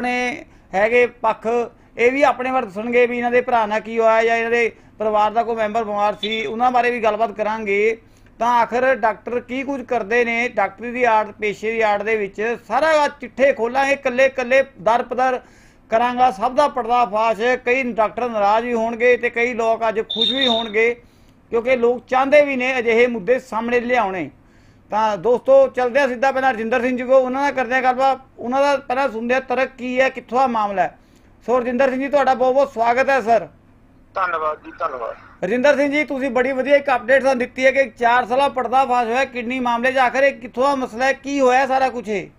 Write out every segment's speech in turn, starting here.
ਆਪਣੇ ਹੈਗੇ ਪੱਖ, ਇਹ ਵੀ ਆਪਣੇ ਬਾਰੇ ਦੱਸਣਗੇ ਵੀ ਇਹਨਾਂ ਦੇ ਭਰਾ ਨਾਲ ਕੀ ਹੋਇਆ ਜਾਂ ਇਹਨਾਂ ਦੇ ਪਰਿਵਾਰ ਦਾ ਕੋਈ ਮੈਂਬਰ ਬਿਮਾਰ ਸੀ, ਉਹਨਾਂ ਬਾਰੇ ਵੀ ਗੱਲਬਾਤ ਕਰਾਂਗੇ। ਤਾਂ ਆਖਰ ਡਾਕਟਰ ਕੀ ਕੁਝ ਕਰਦੇ ਨੇ, ਡਾਕਟਰੀ ਦੀ ਆੜ, ਪੇਸ਼ੇ ਦੀ ਆੜ ਦੇ ਵਿੱਚ ਸਾਰਾ ਚਿੱਠੇ ਖੋਲਾਂਗੇ ਕੱਲੇ ਕੱਲੇ ਦਰ ਪਦਰ ਕਰਾਂਗਾ, ਸਭ ਦਾ ਪਰਦਾਫਾਸ਼, ਕਈ ਡਾਕਟਰ ਨਾਰਾਜ਼ ਵੀ ਹੋਣਗੇ ਤੇ ਕਈ ਲੋਕ ਅੱਜ ਖੁਸ਼ ਵੀ ਹੋਣਗੇ, ਕਿਉਂਕਿ ਲੋਕ ਚਾਹੁੰਦੇ ਵੀ ਨੇ ਅਜਿਹੇ ਮੁੱਦੇ ਸਾਹਮਣੇ ਲਿਆਉਣੇ। ਤਾਂ ਦੋਸਤੋ ਚਲਦੇ ਆ ਸਿੱਧਾ ਪਹਿਲਾਂ ਰਜਿੰਦਰ ਸਿੰਘ ਜੀ ਕੋ ਉਹਨਾਂ ਨਾਲ ਕਰਦੇ ਆ ਗੱਲਬਾਤ। ਉਹਨਾਂ ਦਾ ਪਹਿਲਾਂ ਸੁਣਦੇ ਆ ਤਰਕ ਕੀ ਹੈ ਕਿੱਥੋਂ ਆ ਮਾਮਲਾ ਹੈ। ਸੋ ਰਜਿੰਦਰ ਸਿੰਘ ਜੀ ਤੁਹਾਡਾ ਬਹੁਤ ਬਹੁਤ ਸਵਾਗਤ ਹੈ ਸਰ। ਧੰਨਵਾਦ ਜੀ ਧੰਨਵਾਦ। ਰਜਿੰਦਰ ਸਿੰਘ ਜੀ ਤੁਸੀਂ ਬੜੀ ਵਧੀਆ ਇੱਕ ਅਪਡੇਟ ਸਾਨੂੰ ਦਿੱਤੀ ਹੈ ਕਿ 4 ਸਾਲਾ ਪਰਦਾਫਾਸ਼ ਹੋਇਆ ਕਿਡਨੀ ਮਾਮਲੇ 'ਚ ਆਖਰ ਇਹ ਕਿੱਥੋਂ ਦਾ ਮਸਲਾ ਹੈ ਕੀ ਹੋਇਆ ਸਾਰਾ ਕੁਝ ਇਹ?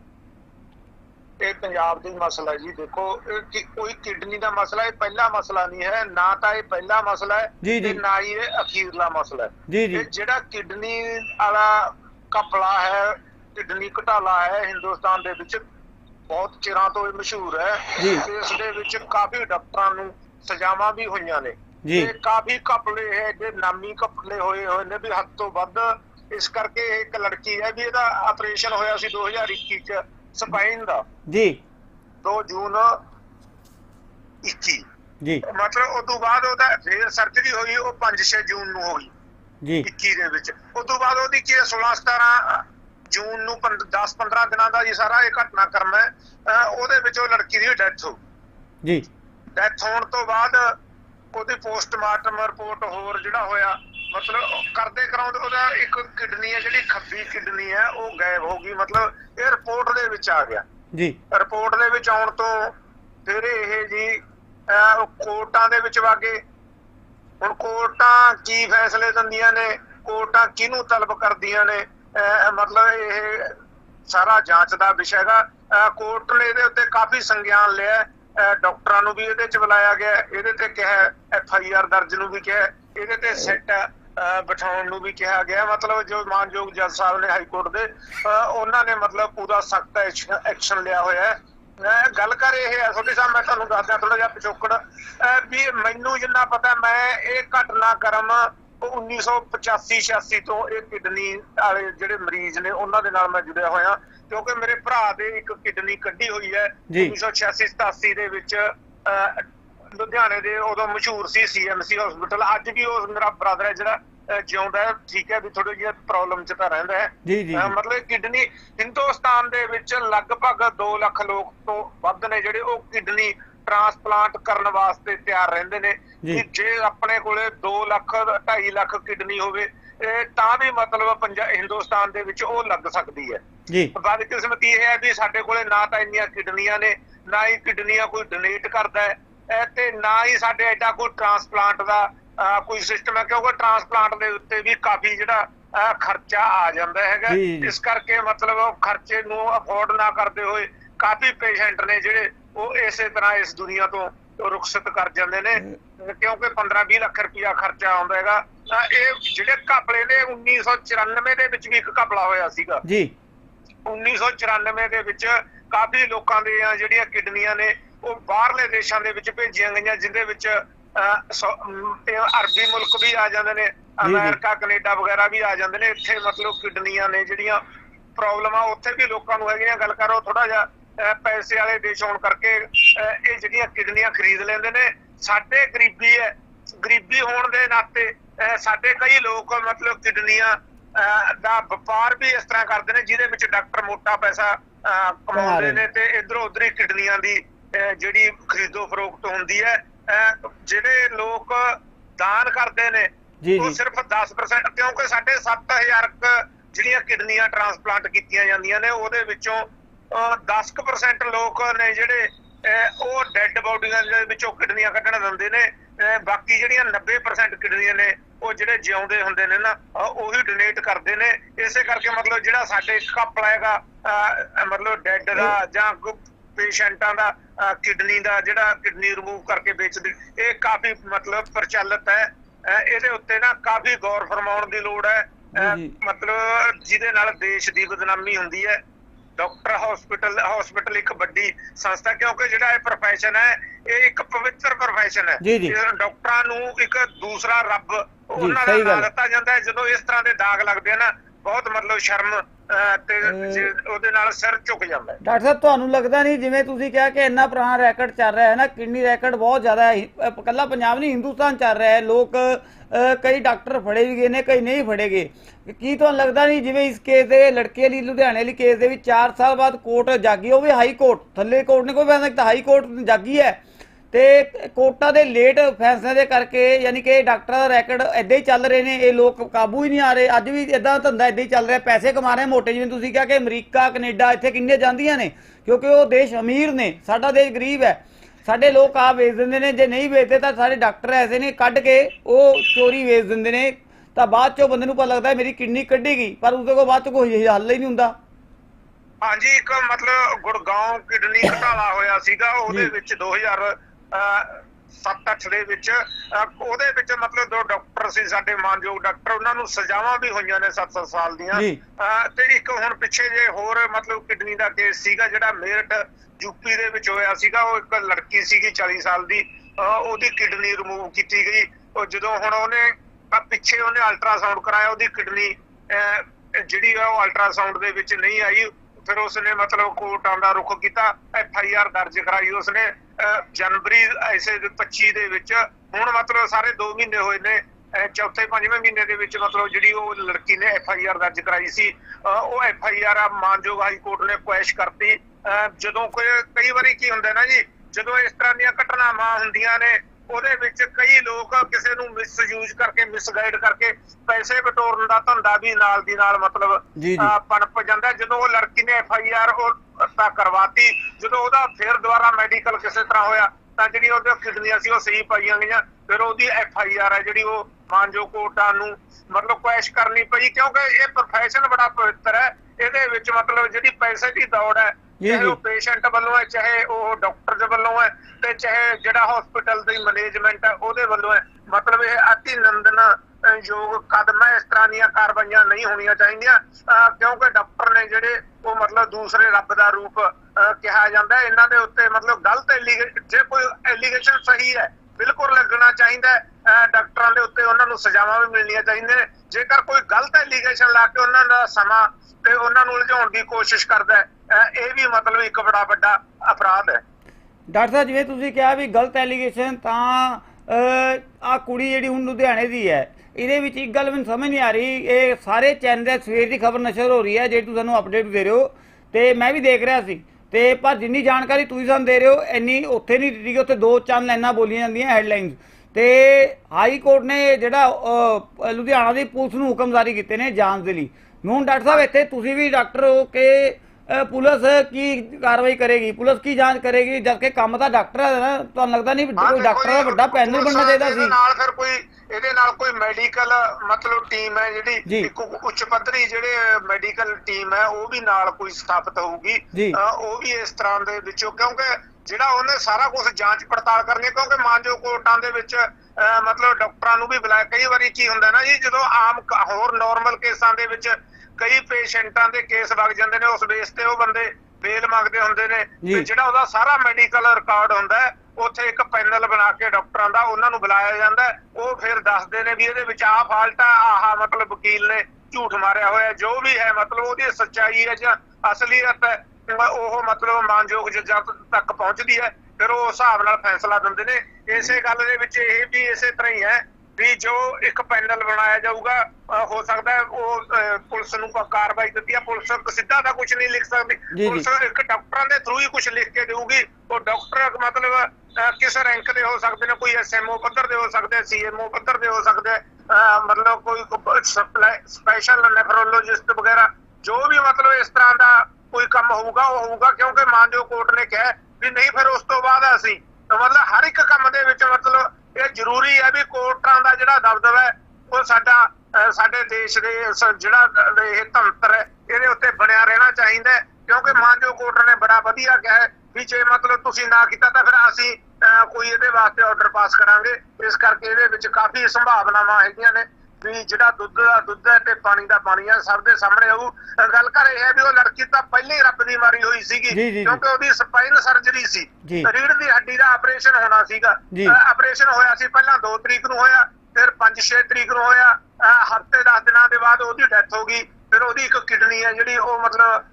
ਇਹ ਪੰਜਾਬ ਦਾ ਮਸਲਾ ਜੀ ਦੇਖੋ ਕਿ- ਕੋਈ ਕਿਡਨੀ ਦਾ ਮਸਲਾ ਇਹ ਪਹਿਲਾ ਮਸਲਾ ਨਹੀਂ ਹੈ। ਨਾ ਤਾਂ ਇਹ ਪਹਿਲਾ ਮਸਲਾ ਹੈ। ਤੇ ਨਾ ਹੀ ਇਹ ਅਖੀਰਲਾ ਮਸਲਾ ਹੈ। ਜੀ ਜੀ। ਇਹ ਜਿਹੜਾ ਕਿਡਨੀ ਵਾਲਾ ਕਪਲਾ ਹੈ ਕਿਡਨੀ ਘਟਾਲਾ ਹੈ ਹਿੰਦੁਸਤਾਨ ਦੇ ਵਿੱਚ ਬਹੁਤ ਚਿਰਾਂ ਤੋਂ ਇਹ ਮਸ਼ਹੂਰ ਹੈ ਇਸ ਦੇ ਵਿੱਚ ਕਾਫੀ ਡਾਕਟਰਾਂ ਨੂੰ ਸਜ਼ਾਵਾਂ ਵੀ ਹੋਈਆਂ ਨੇ। ਜੀ। ਤੇ ਕਾਫੀ ਕਪਲੇ ਹੈ ਜੇ ਨਾਮੀ ਕਪਲੇ ਹੋਏ ਹੋਏ ਨੇ ਵੀ ਹੱਦ ਤੋਂ ਵੱਧ। ਇਸ ਕਰਕੇ ਇੱਕ ਲੜਕੀ ਹੈ ਵੀ ਇਹਦਾ ਆਪਰੇਸ਼ਨ ਹੋਇਆ ਸੀ 2021 ਚ ਸਪਾਈਨ ਦਾ। ਜੀ। 2 ਜੂਨ 21 ਜੀ। ਮਤਲਬ ਉਸ ਤੋਂ ਬਾਅਦ ਉਹਦਾ ਫੇਰ ਸਰਜਰੀ ਹੋਈ ਉਹ 5-6 ਜੂਨ ਨੂੰ ਹੋਈ। ਜੀ। 21 ਦੇ ਵਿੱਚ। ਉਸ ਤੋਂ ਬਾਅਦ ਉਹਦੀ ਕੀ 16 17 ਜੂਨ ਨੂੰ 10 15 ਦਿਨਾਂ ਦਾ ਜੀ ਸਾਰਾ ਇਹ ਘਟਨਾਕ੍ਰਮ ਹੈ। ਅਹ ਉਹਦੇ ਵਿੱਚ ਉਹ ਲੜਕੀ ਦੀ ਡੈਥ ਹੋ ਜੀ। ਡੈਥ ਹੋਣ ਤੋਂ ਬਾਅਦ ਉਹਦੀ ਪੋਸਟਮਾਰਟਮ ਰਿਪੋਰਟ ਹੋਰ ਜਿਹੜਾ ਹੋਇਆ ਮਤਲਬ ਕਰਦੇ ਕਰਾਉਂਦੇ ਉਹਦਾ ਇੱਕ ਕਿਡਨੀ ਹੈ ਜਿਹੜੀ ਖੱਬੀ ਕਿਡਨੀ ਹੈ ਉਹ ਗਾਇਬ ਹੋ ਗਈ। ਮਤਲਬ ਇਹ ਰਿਪੋਰਟ ਦੇ ਵਿੱਚ ਆ ਗਿਆ। ਜੀ। ਰਿਪੋਰਟ ਦੇ ਵਿੱਚ ਆਉਣ ਤੋਂ ਫਿਰ ਇਹ ਜੀ ਕੋਰਟਾਂ ਦੇ ਵਿੱਚ ਵਾਗੇ ਹੁਣ ਕੋਰਟਾਂ ਕੀ ਫੈਸਲੇ ਦਿੰਦੀਆਂ ਨੇ, ਕੋਰਟਾਂ ਕਿਹਨੂੰ ਤਲਬ ਕਰਦੀਆਂ ਨੇ ਮਤਲਬ ਇਹ ਸਾਰਾ ਜਾਂਚ ਦਾ ਵਿਸ਼ਾ ਹੈਗਾ। ਕੋਰਟ ਨੇ ਇਹਦੇ ਉੱਤੇ ਕਾਫੀ ਸੰਗਿਆਨ ਲਿਆ ਡਾਕਟਰਾਂ ਨੂੰ ਵੀ ਇਹਦੇ ਚ ਬੁਲਾਇਆ ਗਿਆ ਇਹਦੇ ਤੇ ਕਿਹਾ ਐਫ ਆਈ ਆਰ ਦਰਜ ਨੂੰ ਵੀ ਕਿਹਾ ਇਹਦੇ ਤੇ ਸੈੱਟ ਬਿਠਾਉਣ ਨੂੰ ਵੀ ਕਿਹਾ ਗਿਆ ਮਤਲਬ ਜੋ ਮਾਨਯੋਗ ਜੱਜ ਸਾਹਿਬ ਨੇ ਹਾਈ ਕੋਰਟ ਦੇ ਉਹਨਾਂ ਨੇ ਮਤਲਬ ਪੂਰਾ ਸਖਤ ਐਕਸ਼ਨ ਲਿਆ ਹੋਇਆ ਹੈ। ਗੱਲ ਕਰ ਇਹ ਹੈ ਤੁਹਾਡੇ ਸਾਹਮਣੇ ਮੈਂ ਤੁਹਾਨੂੰ ਦੱਸਦਾ ਥੋੜਾ ਜਿਹਾ ਪਿਛੋਕੜ। ਵੀ ਮੈਨੂੰ ਜਿੰਨਾ ਪਤਾ ਮੈਂ ਇਹ ਘਟਨਾਕ੍ਰਮ ਉਹ 1985 86 ਤੋਂ ਇਹ ਕਿਡਨੀ ਵਾਲੇ ਜਿਹੜੇ ਮਰੀਜ਼ ਨੇ ਉਹਨਾਂ ਦੇ ਨਾਲ ਮੈਂ ਜੁੜਿਆ ਹੋਇਆ। ਕਿਉਂਕਿ ਮੇਰੇ ਭਰਾ ਦੇ ਇੱਕ ਕਿਡਨੀ ਕੱਢੀ ਹੋਈ ਹੈ ਜੀ। 1986 87 ਦੇ ਵਿੱਚ ਲੁਧਿਆਣੇ ਦੇ ਉਦੋਂ ਮਸ਼ਹੂਰ ਸੀ ਸੀਐਮਸੀ ਹਸਪੀਟਲ ਅੱਜ ਵੀ ਉਹ ਮੇਰਾ ਬ੍ਰਦਰ ਹੈ ਜਿਹੜਾ ਜਿਉਂਦਾ ਠੀਕ ਹੈ ਵੀ ਥੋੜੀ ਜਿਹੀ ਪ੍ਰੋਬਲਮ ਚ ਤਾਂ ਰਹਿੰਦਾ ਹੈ। ਜੀ ਜੀ ਮਤਲਬ ਕਿਡਨੀ ਹਿੰਦੁਸਤਾਨ ਦੇ ਵਿੱਚ ਲਗਭਗ 2 ਲੱਖ ਲੋਕ ਤੋਂ ਵੱਧ ਨੇ ਜਿਹੜੇ ਉਹ ਕਿਡਨੀ ਟ੍ਰਾਂਸਪਲਾਂਟ ਕਰਨ ਵਾਸਤੇ ਤਿਆਰ ਰਹਿੰਦੇ ਨੇ। ਕਿ ਜੇ ਆਪਣੇ ਕੋਲੇ 2 ਲੱਖ 2.5 ਲੱਖ ਕਿਡਨੀ ਹੋਵੇ ਤਾਂ ਵੀ ਮਤਲਬ ਪੰਜਾ ਹਿੰਦੁਸਤਾਨ ਦੇ ਵਿੱਚ ਉਹ ਲੱਗ ਸਕਦੀ ਹੈ। ਜੀ। ਬਦਕਿਸਮਤੀ ਇਹ ਹੈ ਵੀ ਸਾਡੇ ਕੋਲੇ ਨਾ ਤਾਂ ਇੰਨੀਆਂ ਕਿਡਨੀਆਂ ਨੇ ਨਾ ਹੀ ਕਿਡਨੀਆਂ ਕੋਈ ਡੋਨੇਟ ਕਰਦਾ ਹੈ ਤੇ ਨਾ ਹੀ ਸਾਡੇ ਐਡਾ ਕੋਈ ਟ੍ਰਾਂਸਪਲਾਂਟ ਦਾ ਕੋਈ ਸਿਸਟਮ ਹੈ ਕਿਉਂਕਿ ਟ੍ਰਾਂਸਪਲਾਂਟ ਦੇ ਉੱਤੇ ਵੀ ਕਾਫੀ ਜਿਹੜਾ ਖਰਚਾ ਆ ਜਾਂਦਾ ਹੈਗਾ। ਇਸ ਕਰਕੇ ਮਤਲਬ ਉਹ ਖਰਚੇ ਨੂੰ ਅਫੋਰਡ ਨਾ ਕਰਦੇ ਹੋਏ ਕਾਫੀ ਪੇਸ਼ੈਂਟ ਨੇ ਜਿਹੜੇ ਉਹ ਇਸੇ ਤਰ੍ਹਾਂ ਇਸ ਦੁਨੀਆ ਤੋਂ ਰੁਖਸਤ ਕਰ ਜਾਂਦੇ ਨੇ। ਕਿਉਂਕਿ 15-20 ਲੱਖ ਰੁਪਇਆ ਖਰਚਾ ਆਉਂਦਾ ਹੈਗਾ। ਤਾਂ ਇਹ ਜਿਹੜੇ ਘਪਲੇ ਨੇ 1994 ਦੇ ਵਿੱਚ ਵੀ ਇੱਕ ਘਪਲਾ ਹੋਇਆ ਸੀਗਾ। ਜੀ। 1994 ਦੇ ਵਿੱਚ ਕਾਫੀ ਲੋਕਾਂ ਦੀਆਂ ਜਿਹੜੀਆਂ ਕਿਡਨੀਆਂ ਨੇ ਉਹ ਬਾਹਰਲੇ ਦੇਸ਼ਾਂ ਦੇ ਵਿੱਚ ਭੇਜੀਆਂ ਗਈਆਂ ਜਿੰਦੇ ਵਿੱਚ ਅਰਬੀ ਮੁਲਕ ਵੀ ਆ ਜਾਂਦੇ ਨੇ ਅਮਰੀਕਾ ਕੈਨੇਡਾ ਵਗੈਰਾ ਵੀ ਆ ਜਾਂਦੇ ਨੇ ਇੱਥੇ ਮਤਲਬ ਕਿਡਨੀਆਂ ਨੇ ਜਿਹੜੀਆਂ ਪ੍ਰੋਬਲਮਾਂ ਉੱਥੇ ਵੀ ਲੋਕਾਂ ਨੂੰ ਹੈਗੀਆਂ ਗੱਲ ਕਰੋ ਥੋੜਾ ਜਿਹਾ ਪੈਸੇ ਵਾਲੇ ਦੇਸ਼ ਹੋਣ ਕਰਕੇ ਇਹ ਜਿਹੜੀਆਂ ਕਿਡਨੀਆਂ ਖਰੀਦ ਲੈਂਦੇ ਨੇ ਸਾਡੇ ਗਰੀਬੀ ਹੈ ਗਰੀਬੀ ਹੋਣ ਦੇ ਨਾਤੇ ਸਾਡੇ ਕਈ ਲੋਕ ਮਤਲਬ ਕਿਡਨੀਆਂ ਦਾ ਵਪਾਰ ਵੀ ਇਸ ਤਰ੍ਹਾਂ ਕਰਦੇ ਨੇ ਜਿਹਦੇ ਵਿੱਚ ਡਾਕਟਰ ਮੋਟਾ ਪੈਸਾ ਕਮਾਉਂਦੇ ਨੇ। ਤੇ ਇਧਰੋਂ ਉਧਰ ਹੀ ਕਿਡਨੀਆਂ ਦੀ ਜਿਹੜੀ ਖਰੀਦੋ ਫਰੋਖਤ ਹੁੰਦੀ ਹੈ ਜਿਹੜੇ ਲੋਕ ਦਾਨ ਕਰਦੇ ਨੇ ਉਹ। ਸਿਰਫ 10% ਕਿਉਂਕਿ ਸਾਡੇ 7000 ਕ ਜਿਹੜੀਆਂ ਕਿਡਨੀਆਂ ਟ੍ਰਾਂਸਪਲਾਂਟ ਕੀਤੀਆਂ ਜਾਂਦੀਆਂ ਨੇ ਉਹਦੇ ਵਿੱਚੋਂ ਅਹ, 10% ਲੋਕ ਨੇ ਜਿਹੜੇ ਉਹ ਡੈੱਡ ਬੋਡੀਆਂ ਦੇ ਵਿੱਚੋਂ ਕਿਡਨੀਆਂ ਕੱਢਣ ਦਿੰਦੇ ਨੇ ਬਾਕੀ ਜਿਹੜੀਆਂ 90% ਕਿਡਨੀਆਂ ਨੇ ਉਹ ਜਿਹੜੇ ਜਿਉਂਦੇ ਹੁੰਦੇ ਨੇ ਨਾ ਉਹੀ ਡੋਨੇਟ ਕਰਦੇ ਨੇ ਇਸੇ ਕਰਕੇ ਮਤਲਬ ਜਿਹੜਾ ਸਾਡੇ ਕੱਪੜਾ ਹੈਗਾ ਮਤਲਬ ਡੈੱਡ ਦਾ ਜਾਂ ਪੇਸ਼ੈਂਟਾਂ ਦਾ ਕਿਡਨੀ ਦਾ ਜਿਹੜਾ ਕਿਡਨੀ ਰਿਮੂਵ ਕਰਕੇ ਵੇਚਦੇ। ਇਹ ਕਾਫੀ ਮਤਲਬ ਪ੍ਰਚਲਿਤ ਹੈ। ਇਹਦੇ ਉੱਤੇ ਨਾ ਕਾਫੀ ਗੌਰ ਫਰਮਾਉਣ ਦੀ ਲੋੜ ਹੈ। ਮਤਲਬ ਜਿਹਦੇ ਨਾਲ ਦੇਸ਼ ਦੀ ਬਦਨਾਮੀ ਹੁੰਦੀ ਹੈ। ਡਾਕਟਰ ਹਸਪੀਟਲ ਹਸਪੀਟਲ ਇੱਕ ਵੱਡੀ ਸੰਸਥਾ ਕਿਉਂਕਿ ਜਿਹੜਾ ਇਹ ਪ੍ਰੋਫੈਸ਼ਨ ਹੈ ਇਹ ਇੱਕ ਪਵਿੱਤਰ ਪ੍ਰੋਫੈਸ਼ਨ ਹੈ। ਡਾਕਟਰਾਂ ਨੂੰ ਇੱਕ ਦੂਸਰਾ ਰੱਬ ਉਹਨਾਂ ਦਾ ਨਾਂ। ਦਿੱਤਾ ਜਾਂਦਾ ਹੈ। ਜਦੋਂ ਇਸ ਤਰ੍ਹਾਂ ਦੇ ਦਾਗ ਲੱਗਦੇ ਆ ਨਾ ਬਹੁਤ ਮਤਲਬ ਸ਼ਰਮ ਤੇ ਉਹਦੇ ਨਾਲ ਸਿਰ ਝੁਕ ਜਾਂਦਾ। ਡਾਕਟਰ ਸਾਹਿਬ ਤੁਹਾਨੂੰ ਲੱਗਦਾ ਨਹੀਂ ਜਿਵੇਂ ਤੁਸੀਂ ਕਿਹਾ ਕਿ ਇੰਨਾ ਪੁਰਾਣਾ ਰੈਕਟ ਚੱਲ ਰਿਹਾ ਹੈ ਨਾ ਕਿਡਨੀ ਰੈਕਟ ਬਹੁਤ ਜ਼ਿਆਦਾ ਹੈ ਇਕੱਲਾ ਪੰਜਾਬ ਨਹੀਂ ਹਿੰਦੁਸਤਾਨ ਚੱਲ ਰਿਹਾ ਹੈ। ਲੋਕ ਕਈ ਡਾਕਟਰ ਫੜੇ ਵੀ ਗਏ ਨੇ ਕਈ ਨਹੀਂ ਫੜੇ ਗਏ। ਕੀ ਤੁਹਾਨੂੰ ਲੱਗਦਾ ਨਹੀਂ ਜਿਵੇਂ ਇਸ ਕੇਸ ਦੇ ਲੜਕੇ ਲਈ ਲੁਧਿਆਣੇ ਵਾਲੀ ਕੇਸ ਦੇ ਵਿੱਚ 4 ਸਾਲ ਬਾਅਦ ਕੋਰਟ ਜਾਗੀ ਉਹ ਵੀ ਹਾਈ ਕੋਰਟ ਥੱਲੇ ਕੋਰਟ ਨੇ ਕੋਈ ਫੈਸਲਾ ਕੀਤਾ ਹਾਈ ਕੋਰਟ ਜਾਗੀ ਹੈ? ਤੇ ਕੋਰਟਾਂ ਦੇ ਲੇਟ ਫੈਸਲੇ ਦੇ ਕਰਕੇ ਯਾਨੀ ਕਿ ਡਾਕਟਰਾਂ ਦਾ ਰੈਕਟ ਐਦਾਂ ਹੀ ਚੱਲ ਰਹੇ ਨੇ ਇਹ ਲੋਕ ਕਾਬੂ ਹੀ ਨਹੀਂ ਆ ਰਹੇ। ਅੱਜ ਵੀ ਇਦਾਂ ਧੰਦਾ ਐਦਾਂ ਹੀ ਚੱਲ ਰਿਹਾ ਪੈਸੇ ਕਮਾ ਰਹੇ ਮੋਟੇ ਜਿਵੇਂ ਤੁਸੀਂ ਕਿਹਾ ਕਿ ਅਮਰੀਕਾ ਕੈਨੇਡਾ ਇੱਥੇ ਕਿੰਨੇ ਜਾਂਦੀਆਂ ਨੇ ਕਿਉਂਕਿ ਉਹ ਦੇਸ਼ ਅਮੀਰ ਨੇ ਸਾਡਾ ਦੇਸ਼ ਗਰੀਬ ਹੈ। ਸਾਡੇ ਲੋਕ ਆ ਵੇਚ ਦਿੰਦੇ ਨੇ ਜੇ ਨਹੀਂ ਵੇਚਦੇ ਤਾਂ ਸਾਡੇ ਡਾਕਟਰ ਐਸੇ ਨੇ ਕੱਢ ਕੇ ਉਹ ਚੋਰੀ ਵੇਚ ਦਿੰਦੇ ਨੇ। ਤਾਂ ਬਾਅਦ ਚੋਂ ਬੰਦੇ ਨੂੰ ਪਤਾ ਲੱਗਦਾ ਮੇਰੀ ਕਿਡਨੀ ਕੱਢੇਗੀ ਪਰ ਉਹਦੇ ਕੋਲ ਬਾਅਦ ਚ ਕੋਈ ਹੱਲ ਹੀ ਨਹੀਂ ਹੁੰਦਾ। ਹਾਂਜੀ ਇੱਕ ਮਤਲਬ ਗੁੜਗਾਉਂ ਕਿਡਨੀ ਘਟਾਲਾ ਹੋਇਆ ਸੀਗਾ ਉਹਦੇ। ਵਿੱਚ 2000 7-8 ਦੇ ਵਿੱਚ ਉਹਦੇ ਵਿੱਚ ਮਤਲਬ ਦੋ ਡਾਕਟਰ ਸੀ ਸਾਡੇ ਮਾਨਯੋਗ ਡਾਕਟਰ ਉਹਨਾਂ ਨੂੰ ਸਜ਼ਾਵਾਂ ਵੀ ਹੋਈਆਂ ਨੇ 7-7 ਸਾਲ ਦੀਆਂ। ਤੇ ਇੱਕ ਹੁਣ ਪਿੱਛੇ ਜੇ ਹੋਰ ਮਤਲਬ ਕਿਡਨੀ ਦਾ ਕੇਸ ਸੀਗਾ ਜਿਹੜਾ ਮੇਰਠ ਯੂਪੀ ਦੇ ਵਿੱਚ ਹੋਇਆ ਸੀਗਾ ਉਹ ਇੱਕ ਲੜਕੀ ਸੀਗੀ 40 ਸਾਲ ਦੀ ਉਹਦੀ ਕਿਡਨੀ ਰਿਮੂਵ ਕੀਤੀ ਗਈ। ਉਹ ਜਦੋਂ ਹੁਣ ਉਹਨੇ ਪਿੱਛੇ ਉਹਨੇ ਅਲਟਰਾਸਾਊਂਡ ਕਰਾਇਆ ਉਹਦੀ ਕਿਡਨੀ ਜਿਹੜੀ ਆ ਉਹ ਅਲਟਰਾਸਾਊਂਡ ਦੇ ਵਿੱਚ ਨਹੀਂ ਆਈ। ਫਿਰ ਉਸਨੇ ਮਤਲਬ ਕੋਰਟਾਂ ਦਾ ਰੁਖ ਕੀਤਾ ਐਫ ਆਈ ਆਰ ਦਰਜ ਕਰਾਈ ਉਸਨੇ। ਜਨਵਰੀ ਐਸੇ ਦੇ 25 ਦੇ ਵਿੱਚ ਹੁਣ ਮਤਲਬ ਸਾਰੇ 2 ਮਹੀਨੇ ਹੋਏ ਨੇ ਚੌਥੇ ਪੰਜਵੇਂ ਮਹੀਨੇ ਦੇ ਵਿੱਚ ਮਤਲਬ ਜਿਹੜੀ ਉਹ ਲੜਕੀ ਨੇ ਐਫ ਆਈ ਆਰ ਦਰਜ ਕਰਾਈ ਸੀ ਉਹ ਐਫ ਆਈ ਆਰ ਮਾਨਯੋਗ ਹਾਈ ਕੋਰਟ ਨੇ ਕੁਐਸ਼ ਕਰਤੀ। ਜਦੋਂ ਕੋਈ ਕਈ ਵਾਰੀ ਕੀ ਹੁੰਦਾ ਨਾ ਜੀ ਜਦੋਂ ਇਸ ਤਰ੍ਹਾਂ ਦੀਆਂ ਘਟਨਾਵਾਂ ਹੁੰਦੀਆਂ ਨੇ ਉਹਦੇ ਵਿੱਚ ਕਈ ਲੋਕ ਕਿਸੇ ਨੂੰ ਮਿਸਯੂਜ਼ ਕਰਕੇ ਮਿਸਗਾਈਡ ਕਰਕੇ ਪੈਸੇ ਬਟੋਰਨ ਦਾ ਧੰਦਾ ਵੀ ਨਾਲ ਦੀ ਨਾਲ ਮਤਲਬ ਪਨਪ ਜਾਂਦਾ। ਜਦੋਂ ਉਹ ਲੜਕੀ ਨੇ ਐਫ ਆਈ ਆਰ ਉਹ ਤਾਂ ਕਰਵਾਤੀ। ਜਦੋਂ ਉਹਦਾ ਫਿਰ ਦੁਬਾਰਾ ਮੈਡੀਕਲ ਕਿਸੇ ਤਰ੍ਹਾਂ ਹੋਇਆ ਤਾਂ ਜਿਹੜੀ ਉਹਦੇ ਕਿਡਨੀਆਂ ਸੀ ਉਹ ਸਹੀ ਪਾਈਆਂ ਗਈਆਂ। ਫਿਰ ਉਹਦੀ ਐਫ ਆਈ ਆਰ ਹੈ ਜਿਹੜੀ ਉਹ ਮਾਨਜੋ ਕੋਰਟਾਂ ਨੂੰ ਮਤਲਬ ਕੁਐਸ਼ ਕਰਨੀ ਪਈ ਕਿਉਂਕਿ ਇਹ ਪ੍ਰੋਫੈਸ਼ਨ ਬੜਾ ਪਵਿੱਤਰ ਹੈ। ਇਹਦੇ ਵਿੱਚ ਮਤਲਬ ਜਿਹੜੀ ਪੈਸੇ ਦੀ ਦੌੜ ਹੈ ਚਾਹੇ। ਉਹ ਪੇਸ਼ੈਂਟ ਵੱਲੋਂ ਹੈ ਚਾਹੇ ਉਹ ਡਾਕਟਰ ਦੇ ਵੱਲੋਂ ਹੈ ਤੇ ਚਾਹੇ ਜਿਹੜਾ ਹਸਪੀਟਲ ਦੀ ਮੈਨੇਜਮੈਂਟ ਹੈ ਉਹਦੇ ਵੱਲੋਂ ਹੈ। ਮਤਲਬ ਇਹ ਅਤੀ ਨੰਦਨ ਯੋਗ ਕਦਮ ਹੈ ਇਸ ਤਰ੍ਹਾਂ ਦੀਆਂ ਕਾਰਵਾਈਆਂ ਨਹੀਂ ਹੋਣੀਆਂ ਚਾਹੀਦੀਆਂ। ਕਿਉਂਕਿ ਡਾਕਟਰ ਨੇ ਜਿਹੜੇ ਉਹ ਮਤਲਬ ਦੂਸਰੇ ਰੱਬ ਦਾ ਰੂਪ ਕਿਹਾ ਜਾਂਦਾ ਇਹਨਾਂ ਦੇ ਉੱਤੇ ਮਤਲਬ ਗਲਤ ਜੇ ਕੋਈ ਐਲੀਗੇਸ਼ਨ ਸਹੀ ਹੈ, ਬਿਲਕੁਲ ਲੱਗਣਾ ਚਾਹੀਦਾ ਡਾਕਟਰਾਂ ਦੇ ਉੱਤੇ ਉਹਨਾਂ ਨੂੰ ਸਜ਼ਾਵਾਂ ਵੀ ਮਿਲਣੀਆਂ ਚਾਹੀਦੀਆਂ ਜੇਕਰ ਕੋਈ ਗਲਤ ਐਲੀਗੇਸ਼ਨ ਲਾ ਕੇ ਉਹਨਾਂ ਦਾ ਸਮਾਂ ਤੇ ਉਹਨਾਂ ਨੂੰ ਉਲਝਾਉਣ ਦੀ ਕੋਸ਼ਿਸ਼ ਕਰਦਾ ਇਹ ਵੀ ਮਤਲਬ ਇੱਕ ਬੜਾ ਵੱਡਾ ਅਪਰਾਧ ਹੈ। ਡਾਕਟਰ ਸਾਹਿਬ ਜਿਵੇਂ ਤੁਸੀਂ ਕਿਹਾ ਵੀ ਗਲਤ ਐਲੀਗੇਸ਼ਨ ਤਾਂ ਆ ਕੁੜੀ ਜਿਹੜੀ ਹੁਣ ਲੁਧਿਆਣੇ ਦੀ ਹੈ ਇਹਦੇ ਵਿੱਚ ਇੱਕ ਗੱਲ ਮੈਨੂੰ ਸਮਝ ਨਹੀਂ ਆ ਰਹੀ। ਇਹ ਸਾਰੇ ਚੈਨਲ ਦੇ ਸਵੇਰ ਦੀ ਖਬਰ ਨਸ਼ਰ ਹੋ ਰਹੀ ਹੈ ਜੇ ਤੁਸੀਂ ਸਾਨੂੰ ਅਪਡੇਟ ਦੇ ਰਹੇ ਹੋ। ਤੇ ਮੈਂ ਵੀ ਦੇਖ ਰਿਹਾ ਸੀ। ਤੇ ਪਰ ਜਿੰਨੀ ਜਾਣਕਾਰੀ ਤੁਸੀਂ ਸਾਨੂੰ ਦੇ ਰਹੇ ਹੋ, ਇੰਨੀ ਉੱਥੇ ਨਹੀਂ ਦਿੱਤੀ ਗਈ। ਉੱਥੇ ਦੋ ਚੰਦ ਲਾਈਨਾਂ ਬੋਲੀਆਂ ਜਾਂਦੀਆਂ ਹੈਡਲਾਈਨਸ ਤੇ ਹਾਈ ਕੋਰਟ ਨੇ ਜਿਹੜਾ ਲੁਧਿਆਣਾ ਦੀ ਪੁਲਿਸ ਨੂੰ ਹੁਕਮ ਜਾਰੀ ਕੀਤੇ ਨੇ ਜਾਂਚ ਦੇ ਲਈ। ਹੁਣ ਡਾਕਟਰ ਸਾਹਿਬ, ਇੱਥੇ ਤੁਸੀਂ ਵੀ ਡਾਕਟਰ ਹੋ ਕੇ ਪੁਲਿਸ ਕੀ ਕਾਰਵਾਈ ਕਰੇਗੀ? ਪੁਲਿਸ ਕੀ ਜਾਂਚ ਕਰੇਗੀ? ਜਦ ਕਿ ਕੰਮ ਤਾਂ ਡਾਕਟਰ ਹੈ ਨਾ ਤੁਹਾਨੂੰ ਲੱਗਦਾ ਨਹੀਂ ਕੋਈ ਡਾਕਟਰ ਦਾ ਵੱਡਾ ਪੈਨਲ ਬਣਨਾ ਚਾਹੀਦਾ ਸੀ? ਨਾਲ ਫਿਰ ਕੋਈ ਇਹਦੇ ਨਾਲ ਕੋਈ ਮੈਡੀਕਲ ਮਤਲਬ ਟੀਮ ਹੈ। ਜਿਹੜੀ ਇੱਕ ਉੱਚ ਪੱਧਰੀ ਜਿਹੜੇ ਮੈਡੀਕਲ ਟੀਮ ਹੈ ਉਹ ਵੀ ਨਾਲ ਕੋਈ ਸਥਾਪਿਤ ਹੋਊਗੀ। ਉਹ ਵੀ ਇਸ ਤਰ੍ਹਾਂ ਦੇ ਵਿੱਚੋਂ ਕਿਉਂਕਿ ਜਿਹੜਾ ਉਹਨੇ ਸਾਰਾ ਕੁਝ ਜਾਂਚ ਪੜਤਾਲ ਕਰਨੀ ਕਿਉਂਕਿ ਮਾਨਜੋ ਕੋਰਟਾਂ ਦੇ ਵਿੱਚ ਮਤਲਬ ਡਾਕਟਰਾਂ ਨੂੰ ਵੀ ਬੁਲਾਇਆ ਕਈ ਵਾਰੀ ਕੀ ਹੁੰਦਾ ਨਾ ਜੀ ਜਦੋਂ ਆਮ ਹੋਰ ਨਾਰਮਲ ਕੇਸਾਂ ਦੇ ਵਿੱਚ ਕਈ ਪੇਸ਼ੈਂਟਾਂ ਦੇ ਕੇਸ ਵਗ ਜਾਂਦੇ ਨੇ ਉਸ ਬੇਸ ਤੇ ਉਹ ਬੰਦੇ ਬੇਲ ਮੰਗਦੇ ਹੁੰਦੇ ਨੇ। ਤੇ ਜਿਹੜਾ ਉਹਦਾ ਸਾਰਾ ਮੈਡੀਕਲ ਰਿਕਾਰਡ ਹੁੰਦਾ ਉੱਥੇ ਇੱਕ ਪੈਨਲ ਬਣਾ ਕੇ ਡਾਕਟਰਾਂ ਦਾ ਉਹਨਾਂ ਨੂੰ ਬੁਲਾਇਆ ਜਾਂਦਾ। ਉਹ ਫਿਰ ਦੱਸਦੇ ਨੇ ਵੀ ਇਹਦੇ ਵਿੱਚ ਆਹ ਫਾਲਟ ਆ ਆਹ ਮਤਲਬ ਵਕੀਲ ਨੇ ਝੂਠ ਮਾਰਿਆ ਹੋਇਆ ਜੋ ਵੀ ਹੈ ਮਤਲਬ ਉਹਦੀ ਸੱਚਾਈ ਹੈ ਜਾਂ ਅਸਲੀਅਤ ਹੈ ਉਹ ਮਤਲਬ ਮਾਨਯੋਗ ਜੱਜਾਂ ਤੱਕ ਪਹੁੰਚਦੀ ਹੈ ਫਿਰ ਉਹ ਹਿਸਾਬ ਨਾਲ ਫੈਸਲਾ ਦਿੰਦੇ ਨੇ ਇਸੇ ਗੱਲ ਦੇ ਵਿੱਚ ਇਹ ਵੀ ਇਸੇ ਤਰ੍ਹਾਂ ਹੀ ਹੈ ਵੀ ਜੋ ਇੱਕ ਪੈਨਲ ਬਣਾਇਆ ਜਾਊਗਾ ਹੋ ਸਕਦਾ ਉਹ ਪੁਲਿਸ ਨੂੰ ਕਾਰਵਾਈ ਦਿੱਤੀ ਹੈ ਪੁਲਿਸ ਸਿੱਧਾ ਤਾਂ ਕੁਝ ਨਹੀਂ ਲਿਖ ਸਕਦੀ। ਪੁਲਿਸ ਇੱਕ ਡਾਕਟਰਾਂ ਦੇ ਥਰੂ ਹੀ ਕੁਝ ਲਿਖ ਕੇ ਦੇਊਗੀ। ਉਹ ਡਾਕਟਰ ਮਤਲਬ ਕਿਸ ਰੈਂਕ ਦੇ ਹੋ ਸਕਦੇ ਨੇ? ਕੋਈ ਐਸਐਮਓ ਪੱਧਰ ਦੇ ਹੋ ਸਕਦੇ ਸੀਐਮਓ ਪੱਧਰ ਦੇ ਹੋ ਸਕਦੇ ਮਤਲਬ ਕੋਈ ਸਪੈਸ਼ਲ ਨੈਫਰੋਲੋਜਿਸਟ ਵਗੈਰਾ ਜੋ ਵੀ ਮਤਲਬ ਇਸ ਤਰ੍ਹਾਂ ਦਾ ਕੋਈ ਕੰਮ ਹੋਊਗਾ ਉਹ ਹੋਊਗਾ। ਕਿਉਂਕਿ ਮਾਨਜੋ ਕੋਰਟ ਨੇ ਕਿਹਾ ਵੀ ਨਹੀਂ ਫਿਰ ਉਸ ਤੋਂ ਬਾਅਦ ਅਸੀਂ ਮਤਲਬ ਹਰ ਇੱਕ ਕੰਮ ਦੇ ਵਿੱਚ ਮਤਲਬ ਇਹ ਜ਼ਰੂਰੀ ਹੈ ਵੀ ਕੋਰਟਾਂ ਦਾ ਜਿਹੜਾ ਦਬਦਬ ਹੈ ਉਹ ਸਾਡਾ ਸਾਡੇ ਦੇਸ਼ ਦੇ ਜਿਹੜਾ ਇਹ ਤੰਤਰ ਹੈ ਇਹਦੇ ਉੱਤੇ ਬਣਿਆ ਰਹਿਣਾ ਚਾਹੀਦਾ ਹੈ। ਕਿਉਂਕਿ ਮਾਨਜੋ ਕੋਰਟ ਨੇ ਬੜਾ ਵਧੀਆ ਕਿਹਾ ਵੀ ਜੇ ਮਤਲਬ ਤੁਸੀਂ ਨਾ ਕੀਤਾ ਤਾਂ ਫਿਰ ਅਸੀਂ ਅਹ, ਕੋਈ ਇਹਦੇ ਵਾਸਤੇ ਆਰਡਰ ਪਾਸ ਕਰਾਂਗੇ। ਇਸ ਕਰਕੇ ਇਹਦੇ ਵਿੱਚ ਕਾਫੀ ਸੰਭਾਵਨਾਵਾਂ ਹੈਗੀਆਂ ਨੇ। ਵੀ ਜਿਹੜਾ ਦੁੱਧ ਦਾ ਦੁੱਧ ਹੈ ਤੇ ਪਾਣੀ ਦਾ ਪਾਣੀ ਹੈ ਸਭ ਦੇ ਸਾਹਮਣੇ ਅਹ, ਗੱਲ ਕਰ ਇਹ ਹੈ ਵੀ ਉਹ ਲੜਕੀ ਤਾਂ ਪਹਿਲੇ ਹੀ ਰੱਬ ਦੀ ਮਾਰੀ ਹੋਈ ਸੀਗੀ। ਕਿਉਂਕਿ ਉਹਦੀ ਸਪਾਈਨ ਸਰਜਰੀ ਸੀ। ਰੀੜ ਦੀ ਹੱਡੀ ਦਾ ਆਪਰੇਸ਼ਨ ਹੋਣਾ ਸੀਗਾ। ਆਪਰੇਸ਼ਨ ਹੋਇਆ ਸੀ ਪਹਿਲਾਂ 2 ਤਰੀਕ ਨੂੰ ਹੋਇਆ ਫਿਰ 5-6 ਤਰੀਕ ਨੂੰ ਹੋਇਆ ਹਫ਼ਤੇ 10 ਦਿਨਾਂ ਦੇ ਬਾਅਦ ਉਹਦੀ ਡੈਥ ਹੋ ਗਈ ਫਿਰ ਉਹਦੀ ਇੱਕ ਕਿਡਨੀ ਹੈ ਜਿਹੜੀ ਉਹ ਮਤਲਬ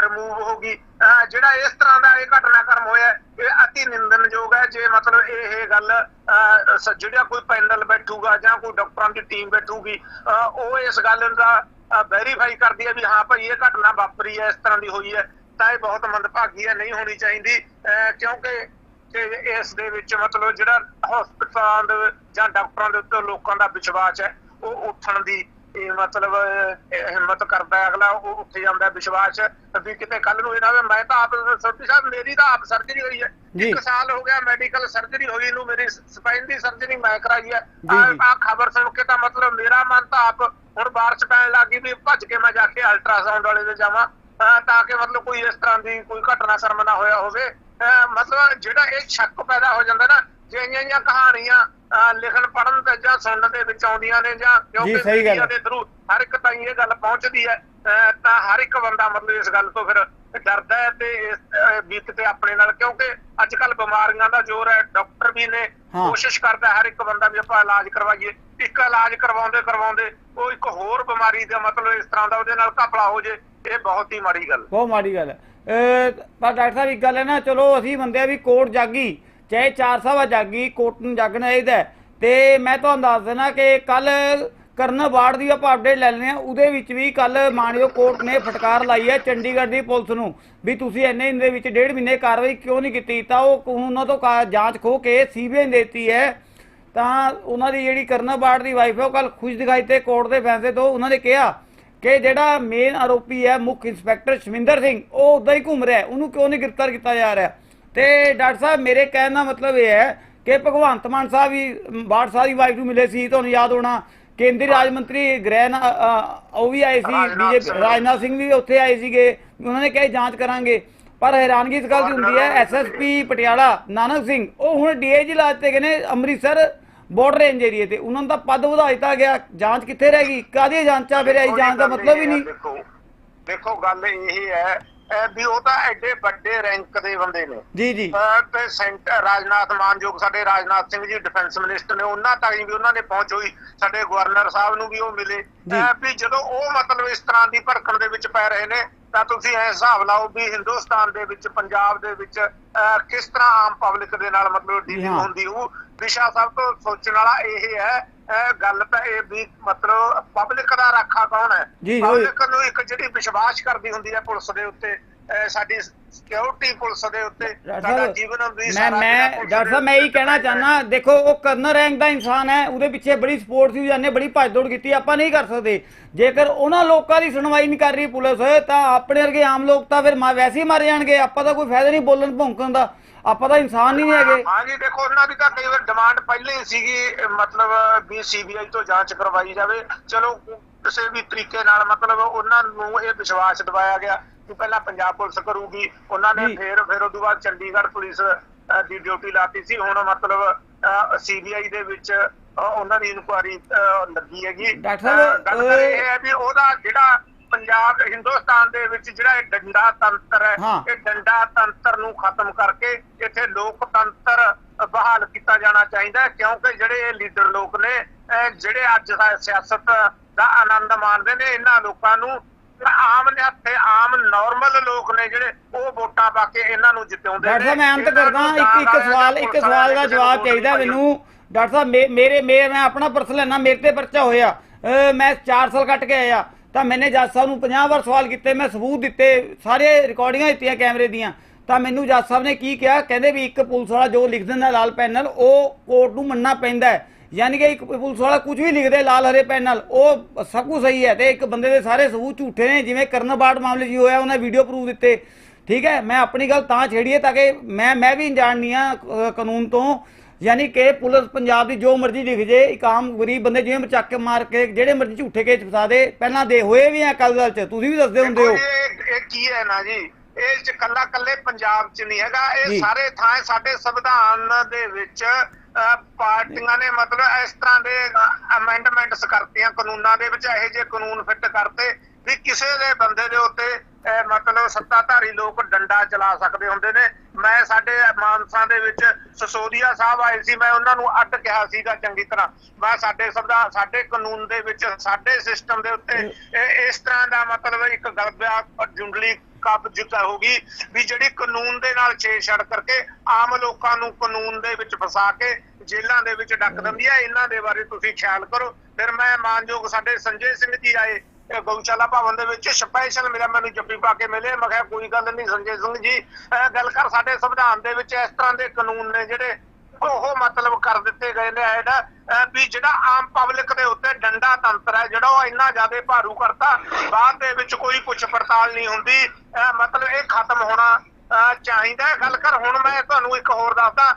ਰਿਮੂਵ ਹੋ ਗਈ ਜਿਹੜਾ ਇਸ ਤਰ੍ਹਾਂ ਦਾ ਇਹ ਘਟਨਾਕ੍ਰਮ ਹੋਇਆ ਇਹ ਅਤੀ ਨਿੰਦਨਯੋਗ ਹੈ। ਜੇ ਮਤਲਬ ਇਹ ਗੱਲ ਜਿਹੜਾ ਕੋਈ ਪੈਨਲ ਬੈਠੂਗਾ ਜਾਂ ਕੋਈ ਡਾਕਟਰਾਂ ਦੀ ਟੀਮ ਬੈਠੂਗੀ ਉਹ ਇਸ ਗੱਲ ਦਾ ਵੈਰੀਫਾਈ ਕਰਦੀ ਹੈ ਵੀ ਹਾਂ ਭਾਈ ਇਹ ਘਟਨਾ ਵਾਪਰੀ ਹੈ ਇਸ ਤਰ੍ਹਾਂ ਦੀ ਹੋਈ ਹੈ। ਤਾਂ ਇਹ ਬਹੁਤ ਮੰਦਭਾਗੀ ਹੈ ਨਹੀਂ ਹੋਣੀ ਚਾਹੀਦੀ। ਅਹ, ਕਿਉਂਕਿ ਕਿ ਇਸ ਦੇ ਵਿੱਚ ਮਤਲਬ ਜਿਹੜਾ ਹਸਪਤਾਲਾਂ ਦੇ ਜਾਂ ਡਾਕਟਰਾਂ ਦੇ ਉੱਤੇ ਲੋਕਾਂ ਦਾ ਵਿਸ਼ਵਾਸ ਹੈ ਉਹ ਉੱਠਣ ਦੀ ਇਹ ਮਤਲਬ ਹਿੰਮਤ ਕਰਦਾ ਹੈ ਅਗਲਾ ਉਹ ਉੱਠ ਜਾਂਦਾ ਹੈ ਵਿਸ਼ਵਾਸ ਵੀ ਕਿਤੇ ਕੱਲ ਨੂੰ ਇਹ ਨਾ ਹੋਵੇ ਮੈਂ ਤਾਂ ਆਪ ਸੋਚੀ ਸਾਹਿਬ ਮੇਰੀ ਤਾਂ ਆਪ ਸਰਜਰੀ ਹੋਈ ਹੈ। ਇੱਕ ਸਾਲ ਹੋ ਗਿਆ ਮੈਡੀਕਲ ਸਰਜਰੀ ਹੋਈ ਨੂੰ ਮੇਰੀ ਸਪਾਈਨ ਦੀ ਸਰਜਰੀ ਮੈਂ ਕਰਾਈ ਹੈ। ਆ ਖਬਰ ਸੁਣ ਕੇ ਤਾਂ ਮਤਲਬ ਮੇਰਾ ਮਨ ਤਾਂ ਆਪ ਹੁਣ ਬਾਰਿਸ਼ ਪੈਣ ਲੱਗੀ ਵੀ ਭੱਜ ਕੇ ਮੈਂ ਜਾ ਕੇ ਅਲਟਰਾਸਾਊਂਡ ਵਾਲੇ ਦੇ ਜਾਵਾਂ ਤਾਂ ਕਿ ਮਤਲਬ ਕੋਈ ਇਸ ਤਰ੍ਹਾਂ ਦੀ ਕੋਈ ਘਟਨਾ ਕਰਮ ਨਾ ਹੋਇਆ ਹੋਵੇ ਮਤਲਬ ਜਿਹੜਾ ਇਹ ਸ਼ੱਕ ਪੈਦਾ ਹੋ ਜਾਂਦਾ ਨਾ ਜੇ ਇੰਨੀਆਂ ਇੰਨੀਆਂ ਕਹਾਣੀਆਂ ਲਿਖਣ ਪੜਨ ਤੇ ਜਾਂ ਸੁਣਨ ਦੇ ਵਿੱਚ ਆਉਂਦੀਆਂ ਨੇ ਜਾਂ ਕਿਉਂਕਿ ਹੈ। ਦੇ ਥਰੂ ਹਰ ਇੱਕ ਤਾਈਂ ਇਹ ਗੱਲ ਪਹੁੰਚਦੀ ਹੈ ਤਾਂ ਹਰ ਇੱਕ ਬੰਦਾ ਮਤਲਬ ਇਸ ਗੱਲ ਤੋਂ ਫਿਰ ਡਰਦਾ ਹੈ ਤੇ ਇਸ ਵੀ ਕਿਤੇ ਆਪਣੇ ਨਾਲ ਕਿਉਂਕਿ ਅੱਜ ਕੱਲ ਬਿਮਾਰੀਆਂ ਦਾ ਜ਼ੋਰ ਹੈ ਡਾਕਟਰ ਵੀ ਨੇ। ਕੋਸ਼ਿਸ਼ ਕਰਦਾ ਹਰ ਇੱਕ ਬੰਦਾ ਵੀ ਆਪਾਂ ਇਲਾਜ ਕਰਵਾਈਏ ਇੱਕ ਇਲਾਜ ਕਰਵਾਉਂਦੇ ਕਰਵਾਉਂਦੇ ਉਹ ਇੱਕ ਹੋਰ ਬਿਮਾਰੀ ਦਾ ਮਤਲਬ ਇਸ ਤਰ੍ਹਾਂ ਦਾ ਉਹਦੇ ਨਾਲ ਘਪਲਾ ਹੋ ਜੇ ਇਹ ਬਹੁਤ ਹੀ ਮਾੜੀ ਗੱਲ ਬਹੁਤ ਮਾੜੀ ਗੱਲ ਹੈ ਪਰ ਡਾਕਟਰ ਸਾਹਿਬ ਇੱਕ ਗੱਲ ਹੈ ਨਾ ਚਲੋ ਅਸੀਂ ਬੰਦੇ ਆ ਵੀ ਕੋਰਟ ਜਾਗੀ ਚਾਹੇ ਚਾਰ ਸਭਾ ਜਾਗੀ ਕੋਰਟ ਨੂੰ ਜਾਗਣਾ ਚਾਹੀਦਾ ਹੈ। ਤੇ ਮੈਂ ਤੁਹਾਨੂੰ ਦੱਸ ਦੇਣਾ ਕਿ ਕੱਲ ਕਰਨ ਵਾਰਡ ਦੀ ਆਪਾਂ ਅਪਡੇਟ ਲੈ ਲੈਂਦੇ ਆ ਉਹਦੇ ਵਿੱਚ ਵੀ ਕੱਲ ਮਾਨਯੋਗ ਕੋਰਟ ਨੇ ਫਟਕਾਰ ਲਾਈ ਹੈ ਚੰਡੀਗੜ੍ਹ ਦੀ ਪੁਲਿਸ ਨੂੰ ਵੀ ਤੁਸੀਂ ਇੰਨੇ ਦਿਨ ਦੇ ਵਿੱਚ ਡੇਢ ਮਹੀਨੇ ਕਾਰਵਾਈ ਕਿਉਂ ਨਹੀਂ ਕੀਤੀ? ਤਾਂ ਉਹ ਉਹਨਾਂ ਤੋਂ ਕਾ- ਜਾਂਚ ਖੋ ਕੇ ਸੀਬੀਆਈ ਨੇ ਦਿੱਤੀ ਹੈ। ਤਾਂ ਉਹਨਾਂ ਦੀ ਜਿਹੜੀ ਕਰਨ ਵਾਰਡ ਦੀ ਵਾਈਫ ਹੈ, ਉਹ ਕੱਲ ਖੁਸ਼ ਦਿਖਾਈ ਤੇ ਕੋਰਟ ਦੇ ਫੈਸਲੇ ਤੋਂ ਉਹਨਾਂ ਨੇ ਕਿਹਾ ਕਿ ਜਿਹੜਾ ਮੇਨ ਆਰੋਪੀ ਹੈ, ਮੁੱਖ ਇੰਸਪੈਕਟਰ ਸ਼ਮਿੰਦਰ ਸਿੰਘ, ਉਹ ਉਦਾਂ ਹੀ ਘੁੰਮ ਰਿਹਾ ਉਹਨੂੰ ਕਿਉਂ ਨਹੀਂ ਗ੍ਰਿਫਤਾਰ ਕੀਤਾ ਜਾ ਰਿਹਾ? ਤੇ ਡਾਕਟਰ ਸਾਹਿਬ ਮੇਰੇ ਕਹਿਣ ਦਾ ਮਤਲਬ ਇਹ ਹੈ ਕਿ ਭਗਵੰਤ ਮਾਨ ਸਾਹਿਬ ਵੀ ਬਾੜ ਸਾਹਿਬ ਦੀ ਵਾਈਫ ਨੂੰ ਮਿਲੇ ਸੀ ਤੁਹਾਨੂੰ ਯਾਦ ਹੋਣਾ। ਕੇਂਦਰੀ ਰਾਜ ਮੰਤਰੀ ਗ੍ਰਹਿ ਨਾ- ਅ, ਅ, ਉਹ ਵੀ ਆਏ ਸੀ ਬੀਜੇਪੀ। ਰਾਜਨਾਥ ਸਿੰਘ ਵੀ ਉੱਥੇ ਆਏ ਸੀਗੇ। ਉਹਨਾਂ ਨੇ ਕਿਹਾ ਜਾਂਚ ਕਰਾਂਗੇ। ਪਰ ਹੈਰਾਨਗੀ ਇਸ ਗੱਲ ਦੀ ਹੁੰਦੀ ਹੈ ਐਸਐਸਪੀ ਪਟਿਆਲਾ ਨਾਨਕ ਸਿੰਘ ਉਹ ਹੁਣ ਡੀਆਈਜੀ ਲਾਜ ਤੇ ਗਏ ਨੇ ਅੰਮ੍ਰਿਤਸਰ ਬਾਰਡਰ ਰੇਂਜ ਏਰੀਏ ਤੇ। ਉਹਨਾਂ ਦਾ ਪਦ ਵਧਾ ਦਿੱਤਾ ਗਿਆ। ਜਾਂਚ ਕਿੱਥੇ ਰਹਿ ਗਈ? ਕਾਦੀ ਜਾਂਚਾਂ ਫਿਰ? ਆਈ ਜਾਂਚ ਦਾ ਮਤਲਬ ਹੀ ਨਹੀਂ। ਦੇਖੋ ਗੱਲ ਇਹ ਹੈ ਵੀ ਉਹ ਤਾਂ ਐਡੇ ਵੱਡੇ ਰੈਂਕ ਦੇ ਬੰਦੇ ਨੇ। ਜੀ ਜੀ। ਤੇ ਸੈਂਟਰ ਰਾਜਨਾਥ ਮਾਨਯੋਗ ਸਾਡੇ ਰਾਜਨਾਥ ਸਿੰਘ ਜੀ ਡਿਫੈਂਸ ਮਿਨਿਸਟਰ ਨੇ ਉਹਨਾਂ ਤੱਕ ਵੀ ਉਹਨਾਂ ਨੇ ਪਹੁੰਚ ਹੋਈ ਸਾਡੇ ਗਵਰਨਰ ਸਾਹਿਬ ਨੂੰ ਵੀ ਉਹ ਮਿਲੇ। ਵੀ ਜਦੋਂ ਉਹ ਮਤਲਬ ਇਸ ਤਰ੍ਹਾਂ ਦੀ ਭੜਕਣ ਦੇ ਵਿੱਚ ਪੈ ਰਹੇ ਨੇ ਤਾਂ ਤੁਸੀਂ ਇਹ ਹਿਸਾਬ ਲਾਓ ਵੀ ਹਿੰਦੁਸਤਾਨ ਦੇ ਵਿੱਚ ਪੰਜਾਬ ਦੇ ਵਿੱਚ ਕਿਸ ਤਰ੍ਹਾਂ ਆਮ ਪਬਲਿਕ ਦੇ ਨਾਲ ਮਤਲਬ ਡੀਲਿੰਗ। ਹੁੰਦੀ ਉਹ ਵਿਸ਼ਾ ਸਭ ਤੋਂ ਸੋਚਣ ਵਾਲਾ ਇਹ ਹੈ ਇਹ ਗੱਲ ਤਾਂ ਇਹ ਵੀ ਮਤਲਬ ਪਬਲਿਕ ਦਾ ਰਾਖਾ ਕੌਣ ਹੈ। ਪਬਲਿਕ ਨੂੰ ਇੱਕ ਜਿਹੜੀ ਵਿਸ਼ਵਾਸ ਕਰਦੀ ਹੁੰਦੀ ਹੈ ਪੁਲਿਸ ਦੇ ਉੱਤੇ ਸਾਡੀ ਸਿਕਿਉਰਿਟੀ ਪੁਲਿਸ ਦੇ ਉੱਤੇ ਸਾਡਾ ਜੀਵਨ ਵੀ ਮੈਂ ਮੈਂ ਡਾਕਟਰ ਸਾਹਿਬ ਮੈਂ ਇਹੀ ਕਹਿਣਾ। ਚਾਹਨਾ ਦੇਖੋ ਉਹ ਕਰਨ ਰੈਂਕ ਦਾ ਇਨਸਾਨ ਹੈ ਉਹਦੇ ਪਿੱਛੇ ਬੜੀ ਸਪੋਰਟ ਸੀ ਉਹਨੇ ਬੜੀ ਭੱਜ ਦੌੜ ਕੀਤੀ ਆਪਾਂ ਨਹੀਂ ਕਰ ਸਕਦੇ ਜੇਕਰ ਉਹਨਾਂ ਲੋਕਾਂ ਦੀ ਸੁਣਵਾਈ ਨਹੀਂ ਕਰ ਰਹੀ ਪੁਲਿਸ ਤਾਂ ਆਪਣੇ ਵਰਗੇ ਆਮ ਲੋਕ ਤਾਂ ਫਿਰ ਮਾ- ਵੈਸੇ ਹੀ ਮਰ ਜਾਣਗੇ ਆਪਾਂ ਤਾਂ ਕੋਈ ਫਾਇਦਾ ਨਹੀਂ ਬੋਲਣ ਭੌਂਕਣ ਦਾ ਆਪਾਂ ਤਾਂ ਇਨਸਾਨ ਨਹੀਂ ਹੈਗੇ। ਹਾਂ ਜੀ ਦੇਖੋ ਉਹਨਾਂ ਦੀ ਤਾਂ ਕਈ ਵਾਰ ਡਿਮਾਂਡ ਪਹਿਲੇ ਹੀ ਸੀਗੀ ਮਤਲਬ ਵੀ ਸੀਬੀਆਈ ਤੋਂ ਜਾਂਚ ਕਰਵਾਈ ਜਾਵੇ। ਚਲੋ ਕਿਸੇ ਵੀ ਤਰੀਕੇ ਨਾਲ ਮਤਲਬ ਉਹਨਾਂ ਨੂੰ ਇਹ ਵਿਸ਼ਵਾਸ ਦਿਵਾਇਆ ਗਿਆ ਕਿ ਪਹਿਲਾਂ ਪੰਜਾਬ ਪੁਲਿਸ ਕਰੂਗੀ। ਉਹਨਾਂ ਨੇ। ਫਿਰ ਫਿਰ ਉਦੋਂ ਬਾਅਦ ਚੰਡੀਗੜ੍ਹ ਪੁਲਿਸ ਦੀ ਡਿਊਟੀ ਲਾਤੀ ਸੀ। ਹੁਣ ਮਤਲਬ ਸੀਬੀਆਈ ਦੇ ਵਿੱਚ ਉਹਨਾਂ ਦੀ ਇਨਕੁਆਰੀ ਲੱਗੀ ਹੈਗੀ। ਡਾਕਟਰ ਇਹ ਹੈ ਵੀ ਉਹਦਾ ਜਿਹੜਾ ਪੰਜਾਬ ਹਿੰਦੁਸਤਾਨ ਦੇ ਵਿੱਚ ਜਿਹੜਾ ਇਹ ਡੰਡਾ ਤੰਤਰ ਹੈ। ਇਹ ਡੰਡਾ ਤੰਤਰ ਨੂੰ ਖਤਮ ਕਰਕੇ ਇੱਥੇ ਲੋਕਤੰਤਰ ਬਹਾਲ ਕੀਤਾ ਜਾਣਾ ਚਾਹੀਦਾ ਕਿਉਂਕਿ ਜਿਹੜੇ ਇਹ ਲੀਡਰ ਲੋਕ ਨੇ ਜਿਹੜੇ ਅੱਜ ਸਿਆਸਤ ਦਾ ਆਨੰਦ ਮਾਣਦੇ ਨੇ ਇਹਨਾਂ ਲੋਕਾਂ ਨੂੰ ਆਮ ਨਿਹੱਥੇ ਆਮ ਨਾਰਮਲ ਲੋਕ ਨੇ ਜਿਹੜੇ ਉਹ ਵੋਟਾਂ ਪਾ ਕੇ ਇਹਨਾਂ ਨੂੰ ਜਿਤਾਉਂਦੇ ਡਾਕਟਰ ਸਾਹਿਬ ਮੈਂ ਅੰਤ ਕਰਦਾ ਨੂੰ ਇੱਕ ਇੱਕ ਸਵਾਲ ਇੱਕ ਸਵਾਲ ਦਾ ਨੇ ਜਵਾਬ ਨੂੰ ਚਾਹੀਦਾ ਮੈਨੂੰ। ਡਾਕਟਰ ਸਾਹਿਬ ਮੇਰੇ ਮੇਰੇ ਮੈਂ ਆਪਣਾ ਪਰਸਨ ਲੈਣਾ ਮੇਰੇ ਤੇ ਪਰਚਾ ਹੋਇਆ। ਮੈਂ 4 ਸਾਲ ਕੱਟ ਕੇ ਆਇਆ। ਤਾਂ ਮੈਨੇ ਜੱਜ ਸਾਹਿਬ ਨੂੰ 50 ਵਾਰ ਸਵਾਲ ਕੀਤੇ, ਮੈਂ ਸਬੂਤ ਦਿੱਤੇ, ਸਾਰੇ ਰਿਕਾਰਡਿੰਗਾਂ ਦਿੱਤੀਆਂ ਕੈਮਰੇ ਦੀਆਂ। ਤਾਂ ਮੈਨੂੰ ਜੱਜ ਸਾਹਿਬ ਨੇ ਕੀ ਕਿਹਾ? ਕਹਿੰਦੇ ਵੀ ਇੱਕ ਪੁਲਿਸ ਵਾਲਾ ਜੋ ਲਿਖ ਦਿੰਦਾ ਲਾਲ ਪੈਨ ਨਾਲ ਉਹ ਕੋਰਟ ਨੂੰ ਮੰਨਣਾ ਪੈਂਦਾ ਹੈ। ਯਾਨੀ ਕਿ ਇੱਕ ਪੁਲਿਸ ਵਾਲਾ ਕੁਝ ਵੀ ਲਿਖਦੇ ਲਾਲ ਹਰੇ ਪੈਨ ਨਾਲ ਉਹ ਸਭ ਕੁਝ ਸਹੀ ਹੈ ਤੇ ਇੱਕ ਬੰਦੇ ਦੇ ਸਾਰੇ ਸਬੂਤ ਝੂਠੇ ਨੇ, ਜਿਵੇਂ ਕਰਨ ਬਾੜ ਮਾਮਲੇ 'ਚ ਹੋਇਆ, ਉਹਨੇ ਵੀਡੀਓ ਪ੍ਰੂਫ ਦਿੱਤੇ। ਠੀਕ ਹੈ, ਮੈਂ ਆਪਣੀ ਗੱਲ ਤਾਂ ਛੇੜੀਏ ਤਾਂ ਕਿ ਮੈਂ ਮੈਂ ਵੀ ਜਾਣਨੀ ਆ ਕਾਨੂੰਨ ਤੋਂ। ਯਾਨੀ ਕਿ ਪੁਲਿਸ ਪੰਜਾਬ ਦੀ ਜੋ ਮਰਜ਼ੀ ਲਿਖ ਜੇ ਇੱਕ ਆਮ ਗਰੀਬ ਬੰਦੇ ਜਿਵੇਂ ਚੱਕ ਕੇ ਮਾਰ ਕੇ ਜਿਹੜੇ ਮਰਜ਼ੀ ਝੂਠੇ ਕੇਸ ਫਸਾ ਦੇ ਪਹਿਲਾਂ ਦੇ ਹੋਏ ਵੀ ਆ ਕੱਲ ਗੱਲ 'ਚ ਤੁਸੀਂ ਵੀ ਦੱਸਦੇ ਹੁੰਦੇ ਹੋ ਇਹ ਕੀ ਹੈ ਨਾ ਜੀ ਇਹ ਚ ਕੱਲਾ ਕੱਲੇ ਪੰਜਾਬ ਚ ਨਹੀਂ ਹੈਗਾ। ਇਹ ਸਾਰੇ ਥਾਂ ਸਾਡੇ ਸੰਵਿਧਾਨ ਦੇ ਵਿੱਚ ਪਾਰਟੀਆਂ ਨੇ ਮਤਲਬ ਇਸ ਤਰ੍ਹਾਂ ਦੇ ਅਮੈਂਡਮੈਂਟਸ ਕਰਤੀਆਂ ਕਾਨੂੰਨਾਂ ਦੇ ਵਿੱਚ ਇਹੋ ਜਿਹੇ ਕਾਨੂੰਨ ਫਿੱਟ ਕਰਤੇ ਵੀ ਕਿਸੇ ਦੇ ਬੰਦੇ ਦੇ ਉੱਤੇ ਮਤਲਬ ਸੱਤਾਧਾਰੀ ਲੋਕ ਡੰਡਾ ਚਲਾ ਸਕਦੇ ਹੁੰਦੇ ਨੇ। ਮੈਂ ਸਾਡੇ ਮਾਨਸਾ ਦੇ ਵਿੱਚ ਸਸੋਦੀਆ ਸਾਹਿਬ ਆਏ ਸੀ ਮੈਂ ਉਹਨਾਂ ਨੂੰ ਅੱਡ ਕਿਹਾ ਸੀਗਾ ਚੰਗੀ ਤਰ੍ਹਾਂ। ਮੈਂ ਸਾਡੇ ਸੰਵਿਧਾਨ ਸਾਡੇ ਕਾਨੂੰਨ ਦੇ ਵਿੱਚ ਸਾਡੇ ਸਿਸਟਮ ਦੇ ਉੱਤੇ ਇਸ ਤਰ੍ਹਾਂ ਦਾ ਮਤਲਬ ਇੱਕ ਗਲਬਿਆ ਜੁੰਡਲੀ ਕਬਜ਼ ਹੋਗੀ ਵੀ ਜਿਹੜੀ ਕਾਨੂੰਨ ਦੇ ਨਾਲ ਛੇੜਛਾੜ ਕਰਕੇ ਆਮ ਲੋਕਾਂ ਨੂੰ ਕਾਨੂੰਨ ਦੇ ਵਿੱਚ ਫਸਾ ਕੇ ਜੇਲ੍ਹਾਂ ਦੇ ਵਿੱਚ ਡੱਕ ਦਿੰਦੀ ਹੈ। ਇਹਨਾਂ ਦੇ ਬਾਰੇ ਤੁਸੀਂ ਖਿਆਲ ਕਰੋ। ਫਿਰ ਮੈਂ ਮਾਨਯੋਗ ਸਾਡੇ ਸੰਜੇ ਸਿੰਘ ਜੀ ਆਏ। ਗਊਸ਼ਾਲਾ ਭਵਨ ਦੇ ਵਿੱਚ ਸਪੈਸ਼ਲ ਮਿਲਿਆ, ਮੈਨੂੰ ਜੱਫੀ ਪਾ ਕੇ ਮਿਲੇ। ਮੈਂ ਕਿਹਾ, ਕੋਈ ਗੱਲ ਨਹੀਂ ਸੰਜੇ ਸਿੰਘ ਜੀ ਗੱਲ ਕਰ, ਸਾਡੇ ਸੰਵਿਧਾਨ ਦੇ ਵਿੱਚ ਇਸ ਤਰ੍ਹਾਂ ਦੇ ਕਾਨੂੰਨ ਨੇ ਜਿਹੜੇ ਉਹ ਮਤਲਬ ਕਰ ਦਿੱਤੇ ਗਏ ਨੇ ਐਡ ਵੀ ਜਿਹੜਾ ਆਮ ਪਬਲਿਕ ਦੇ ਉੱਤੇ ਡੰਡਾ ਤੰਤਰ ਹੈ, ਜਿਹੜਾ ਉਹ ਇੰਨਾ ਜ਼ਿਆਦਾ ਭਾਰੂ ਕਰਤਾ, ਬਾਅਦ ਦੇ ਵਿੱਚ ਕੋਈ ਪੁੱਛ ਪੜਤਾਲ ਨਹੀਂ ਹੁੰਦੀ। ਮਤਲਬ ਇਹ ਖਤਮ ਹੋਣਾ ਚਾਹੀਦਾ ਗੱਲ ਕਰ, ਹੁਣ ਮੈਂ ਤੁਹਾਨੂੰ ਇੱਕ ਹੋਰ ਦੱਸਦਾ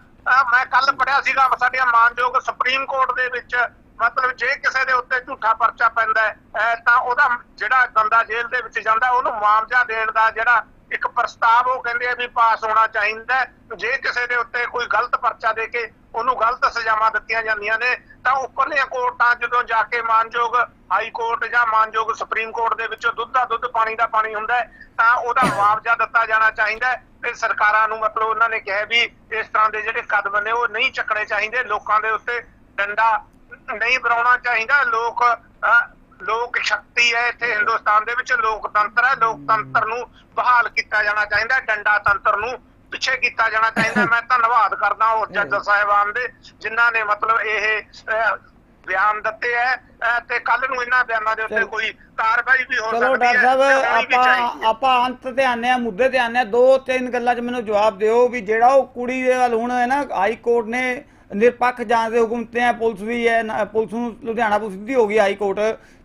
ਮੈਂ ਕੱਲ ਪੜਿਆ ਸੀਗਾ, ਸਾਡੀਆਂ ਮਾਨਯੋਗ ਸੁਪਰੀਮ ਕੋਰਟ ਦੇ ਵਿੱਚ ਮਤਲਬ ਜੇ ਕਿਸੇ ਦੇ ਉੱਤੇ ਝੂਠਾ ਪਰਚਾ ਪੈਂਦਾ ਤਾਂ ਉਹਦਾ ਜਿਹੜਾ ਬੰਦਾ ਜੇਲ੍ਹ ਦੇ ਵਿੱਚ ਜਾਂਦਾ, ਉਹਨੂੰ ਮੁਆਵਜ਼ਾ ਦੇਣ ਦਾ ਜਿਹੜਾ ਇੱਕ ਪ੍ਰਸਤਾਵ ਉਹ ਕਹਿੰਦੇ ਆ ਵੀ ਪਾਸ ਹੋਣਾ ਚਾਹੀਦਾ ਜੇ ਕਿਸੇ ਦੇ ਉੱਤੇ ਕੋਈ ਗਲਤ ਪਰਚਾ ਦੇ ਕੇ ਉਹਨੂੰ ਗਲਤ ਸਜ਼ਾਵਾਂ ਦਿੱਤੀਆਂ ਜਾਂਦੀਆਂ ਨੇ, ਤਾਂ ਉੱਪਰਲੀਆਂ ਕੋਰਟਾਂ ਜਦੋਂ ਜਾ ਕੇ ਮਾਨਯੋਗ ਹਾਈ ਕੋਰਟ ਜਾਂ ਮਾਨਯੋਗ ਸੁਪਰੀਮ ਕੋਰਟ ਦੇ ਵਿੱਚੋਂ ਦੁੱਧ ਦਾ ਦੁੱਧ ਪਾਣੀ ਦਾ ਪਾਣੀ ਹੁੰਦਾ ਤਾਂ ਉਹਦਾ ਮੁਆਵਜ਼ਾ ਦਿੱਤਾ ਜਾਣਾ ਚਾਹੀਦਾ ਤੇ ਸਰਕਾਰਾਂ ਨੂੰ ਮਤਲਬ ਉਹਨਾਂ ਨੇ ਕਿਹਾ ਵੀ ਇਸ ਤਰ੍ਹਾਂ ਦੇ ਜਿਹੜੇ ਕਦਮ ਨੇ ਉਹ ਨਹੀਂ ਚੱਕਣੇ ਚਾਹੀਦੇ। ਲੋਕਾਂ ਦੇ ਉੱਤੇ ਡੰਡਾ ਨਹੀਂ ਬਣਾਉਣਾ ਚਾਹੀਦਾ। ਲੋਕ ਲੋਕ ਸ਼ਕਤੀ ਹੈ ਇੱਥੇ ਹਿੰਦੁਸਤਾਨ ਦੇ ਵਿੱਚ। ਲੋਕਤੰਤਰ ਹੈ। ਲੋਕਤੰਤਰ ਨੂੰ ਬਹਾਲ ਕੀਤਾ ਜਾਣਾ ਚਾਹੀਦਾ ਡੰਡਾ ਤੰਤਰ ਨੂੰ ਪਿੱਛੇ ਕੀਤਾ ਜਾਣਾ ਚਾਹੀਦਾ। ਮੈਂ ਧੰਨਵਾਦ ਕਰਦਾ ਉਸ ਜੱਜ ਸਾਹਿਬਾਨ ਦੇ ਜਿਨ੍ਹਾਂ ਨੇ ਮਤਲਬ ਇਹ ਬਿਆਨ ਦਿੱਤੇ ਹੈ। ਤੇ ਕੱਲ ਨੂੰ ਇਹਨਾਂ ਬਿਆਨਾਂ ਦੇ ਉੱਤੇ ਚਲੋ। ਕੋਈ ਕਾਰਵਾਈ ਵੀ ਹੋ ਚਲੋ ਸਕਦੀ ਡਾਕਟਰ ਹੈ ਸਾਹਿਬ ਹੋਣੀ ਵੀ ਚਾਹੀਦੀ ਆਪਾਂ। ਆਪਾਂ ਅੰਤ ਤੇ ਆਨੇ ਆ ਮੁੱਦੇ ਤੇ ਆਨੇ ਆ ਦੋ ਤਿੰਨ ਗੱਲਾਂ 'ਚ ਮੈਨੂੰ ਜਵਾਬ ਦਿਓ ਵੀ ਜਿਹੜਾ ਉਹ ਕੁੜੀ ਦੇ ਵੱਲ ਹੁਣ ਹੈ ਨਾ ਹਾਈ ਕੋਰਟ ਨੇ ਨਿਰਪੱਖ ਜਾਂਚ ਦੇ ਹੁਕਮ ਦਿੱਤੇ ਆ ਪੁਲਿਸ ਵੀ ਹੈ ਪੁਲਿਸ ਨੂੰ ਲੁਧਿਆਣਾ ਪੁਲਿਸ ਸਿੱਧੀ ਹੋ ਗਈ ਹਾਈ ਕੋਰਟ।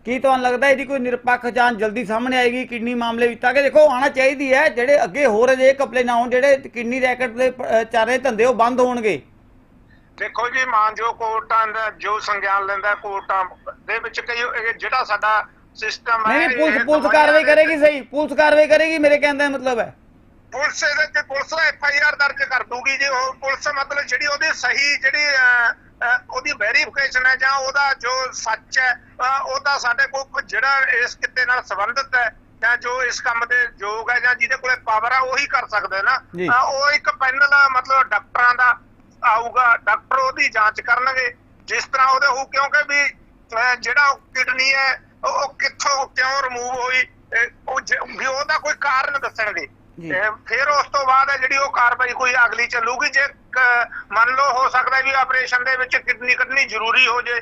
ਕੀ ਤੁਹਾਨੂੰ ਲੱਗਦਾ ਇਹਦੀ ਕੋਈ ਨਿਰਪੱਖ ਜਾਂਚ ਜਲਦੀ ਸਾਹਮਣੇ ਆਏਗੀ? ਕਿਡਨੀ ਮਾਮਲੇ ਵਿੱਚ ਤਾਂ ਕਿ ਦੇਖੋ ਆਣਾ ਚਾਹੀਦੀ ਹੈ ਜਿਹੜੇ ਅੱਗੇ ਹੋ ਰਹੇ ਜੇ ਕਪਲੇ ਨਾ ਹੋਣ ਜਿਹੜੇ ਕਿਡਨੀ ਰੈਕਟ ਦੇ ਚਾਰੇ ਧੰਦੇ ਉਹ ਬੰਦ ਹੋਣਗੇ। ਦੇਖੋ ਜੀ ਮਾਨਜੋ ਕੋਰਟਾਂ ਦਾ ਜੋ ਸੰਗਿਆਨ ਲੈਂਦਾ ਕੋਰਟਾਂ ਦੇ ਵਿੱਚ ਕਈ ਜਿਹੜਾ ਸਾਡਾ ਸਿਸਟਮ ਹੈ ਨਹੀਂ ਪੁਲਿਸ ਪੁਲਿਸ ਕਾਰਵਾਈ ਦੇ- ਕਰੇਗੀ ਸਹੀ ਪੁਲਿਸ ਕਾਰਵਾਈ ਕਰੇਗੀ ਮੇਰੇ ਕਹਿਣ ਦਾ ਮਤਲਬ ਹੈ। ਪੁਲਿਸ ਇਹਦੇ ਤੇ ਪੁਲਿਸ ਐਫ ਆਈ ਆਰ ਦਰਜ ਕਰ ਦੂਗੀ ਜੇ ਉਹ ਪੁਲਿਸ ਮਤਲਬ ਜਿਹੜੀ ਉਹਦੀ ਸਹੀ ਜਿਹੜੀ ਉਹਦੀ ਵੈਰੀਫਿਕੇਸ਼ਨ ਹੈ ਜਾਂ ਉਹਦਾ ਜੋ ਸੱਚ ਹੈ ਉਹਦਾ ਸਾਡੇ ਕੋਲ ਜਿਹੜਾ ਇਸ ਕਿੱਤੇ ਨਾਲ ਸੰਬੰਧਿਤ ਹੈ ਜਾਂ ਜੋ ਇਸ ਕੰਮ ਦੇ ਯੋਗ ਹੈ ਜਾਂ ਜਿਹਦੇ ਕੋਲੇ ਪਾਵਰ ਹੈ ਉਹੀ ਕਰ ਸਕਦਾ ਨਾ। ਉਹ ਇੱਕ ਪੈਨਲ ਮਤਲਬ ਡਾਕਟਰਾਂ ਦਾ ਆਊਗਾ ਡਾਕਟਰ ਉਹਦੀ ਜਾਂਚ ਕਰਨਗੇ ਜਿਸ ਤਰ੍ਹਾਂ ਉਹਦੇ ਹੋ ਕਿਉਂਕਿ ਵੀ ਜਿਹੜਾ ਕਿਡਨੀ ਹੈ ਉਹ ਕਿੱਥੋਂ ਕਿਉਂ ਰਿਮੂਵ ਹੋਈ ਉਹ ਵੀ ਉਹਦਾ ਕੋਈ ਕਾਰਨ ਦੱਸਣਗੇ। ਫਿਰ ਉਸ ਤੋਂ ਬਾਅਦ ਹੈ ਜਿਹੜੀ ਉਹ ਕਾਰਵਾਈ ਕੋਈ ਅਗਲੀ ਚੱਲੂਗੀ, ਜੇ ਮੰਨ ਲਓ ਹੋ ਸਕਦਾ ਵੀ ਆਪਰੇਸ਼ਨ ਦੇ ਵਿੱਚ ਕਿਡਨੀ ਕੱਢਣੀ ਜ਼ਰੂਰੀ ਹੋ ਜੇ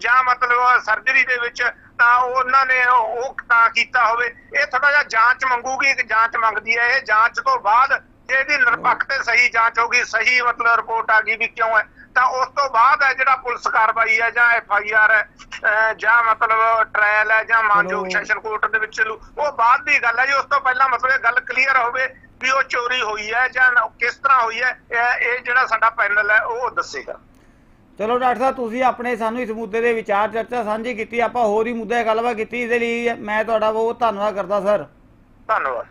ਜਾਂ ਮਤਲਬ ਸਰਜਰੀ ਦੇ ਵਿੱਚ, ਤਾਂ ਉਹਨਾਂ ਨੇ ਉਹ ਤਾਂ ਕੀਤਾ ਹੋਵੇ। ਇਹ ਥੋੜਾ ਜਿਹਾ ਜਾਂਚ ਮੰਗੂਗੀ ਕਿ ਜਾਂਚ ਮੰਗਦੀ ਹੈ। ਇਹ ਜਾਂਚ ਤੋਂ ਬਾਅਦ ਜੇ ਇਹਦੀ ਨਿਰਪੱਖ ਤੇ ਸਹੀ ਜਾਂਚ ਹੋਗੀ ਸਹੀ ਮਤਲਬ ਰਿਪੋਰਟ ਆ ਗਈ ਵੀ ਕਿਉਂ ਹੈ। ਤਾਂ ਉਸ ਤੋਂ ਬਾਅਦ ਹੈ ਜਿਹੜਾ ਪੁਲਿਸ ਕਾਰਵਾਈ ਹੈ ਜਾਂ ਐਫ ਆਈ ਆਰ ਹੈ ਜਾਂ ਮਤਲਬ ਟ੍ਰਾਇਲ ਹੈ ਜਾਂ ਮਾਨਯੋਗ। ਸੈਸ਼ਨ ਕੋਰਟ ਦੇ ਵਿੱਚ ਚੱਲੂ ਉਹ ਬਾਅਦ ਦੀ ਗੱਲ ਹੈ ਜੀ ਉਸ ਤੋਂ ਪਹਿਲਾਂ ਮਤਲਬ ਇਹ ਗੱਲ ਕਲੀਅਰ ਹੋਵੇ ਵੀ ਉਹ ਚੋਰੀ ਹੋਈ ਹੈ ਜਾਂ ਕਿਸ ਤਰ੍ਹਾਂ ਹੋਈ ਹੈ ਇਹ ਜਿਹੜਾ ਸਾਡਾ ਪੈਨਲ ਹੈ ਉਹ ਦੱਸੇਗਾ। ਚਲੋ ਡਾਕਟਰ ਸਾਹਿਬ ਤੁਸੀਂ ਆਪਣੇ ਸਾਨੂੰ ਇਸ ਮੁੱਦੇ ਦੇ ਵਿਚਾਰ ਚਰਚਾ ਸਾਂਝੀ ਕੀਤੀ ਆਪਾਂ ਹੋਰ ਹੀ ਮੁੱਦੇ ਗੱਲਬਾਤ ਕੀਤੀ ਇਹਦੇ ਲਈ ਮੈਂ ਤੁਹਾਡਾ ਬਹੁਤ ਧੰਨਵਾਦ ਕਰਦਾ ਸਰ। ਧੰਨਵਾਦ।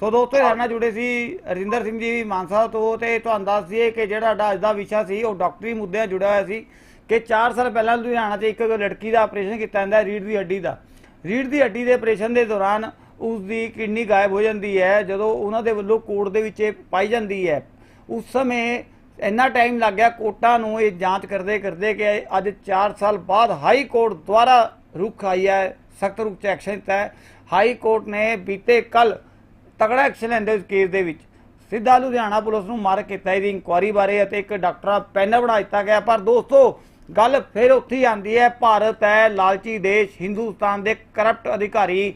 ਸੋ ਦੋਸਤੋ ਸਾਡੇ ਨਾਲ ਜੁੜੇ ਸੀ ਰਜਿੰਦਰ ਸਿੰਘ ਜੀ ਮਾਨਸਾ ਤੋਂ ਤੇ ਤੁਹਾਨੂੰ ਦੱਸ ਦਈਏ ਕਿ ਜਿਹੜਾ ਸਾਡਾ ਅੱਜ ਦਾ ਵਿਸ਼ਾ ਸੀ, ਉਹ ਡਾਕਟਰੀ ਮੁੱਦਿਆਂ ਜੁੜਿਆ ਹੋਇਆ ਸੀ ਕਿ 4 ਸਾਲ ਪਹਿਲਾਂ ਲੁਧਿਆਣਾ 'ਚ ਇੱਕ ਲੜਕੀ ਦਾ ਆਪਰੇਸ਼ਨ ਕੀਤਾ ਜਾਂਦਾ ਹੈ ਰੀੜ ਦੀ ਹੱਡੀ ਦਾ। ਰੀੜ ਦੀ ਹੱਡੀ ਦੇ ਆਪਰੇਸ਼ਨ ਦੇ ਦੌਰਾਨ ਉਸ ਦੀ ਕਿਡਨੀ ਗਾਇਬ ਹੋ ਜਾਂਦੀ ਹੈ, ਜਦੋਂ ਉਹਨਾਂ ਦੇ ਵੱਲੋਂ ਕੋਰਟ ਦੇ ਵਿੱਚ ਇਹ ਪਾਈ ਜਾਂਦੀ ਹੈ। ਉਸ ਸਮੇਂ ਇੰਨਾ ਟਾਈਮ ਲੱਗ ਗਿਆ, ਕੋਰਟਾਂ ਨੂੰ ਇਹ ਜਾਂਚ ਕਰਦੇ ਕਰਦੇ ਕਿ ਅੱਜ 4 ਸਾਲ ਬਾਅਦ ਹਾਈ ਕੋਰਟ ਦੁਆਰਾ ਰੁਖ ਆਈ ਹੈ, ਸਖਤ ਰੂਪ ਚ ਐਕਸ਼ਨ ਦਿੱਤਾ ਹੈ। ਹਾਈ ਕੋਰਟ ਨੇ ਬੀਤੇ ਕੱਲ ਤਗੜਾ ਐਕਸ਼ਨ ਲੈਂਦੇ ਇਸ ਕੇਸ ਦੇ ਵਿੱਚ। ਸਿੱਧਾ ਲੁਧਿਆਣਾ ਪੁਲਿਸ ਨੂੰ ਮਾਰ ਕੀਤਾ ਇਹਦੀ ਇਨਕੁਆਰੀ ਬਾਰੇ ਅਤੇ ਇੱਕ ਡਾਕਟਰਾਂ ਪੈਨਲ ਬਣਾ ਦਿੱਤਾ ਗਿਆ। ਪਰ ਦੋਸਤੋ, ਗੱਲ ਫਿਰ ਉੱਥੇ ਹੀ ਆਉਂਦੀ ਹੈ। ਭਾਰਤ ਹੈ ਲਾਲਚੀ ਦੇਸ਼, ਹਿੰਦੁਸਤਾਨ ਦੇ ਕਰਪਟ ਅਧਿਕਾਰੀ।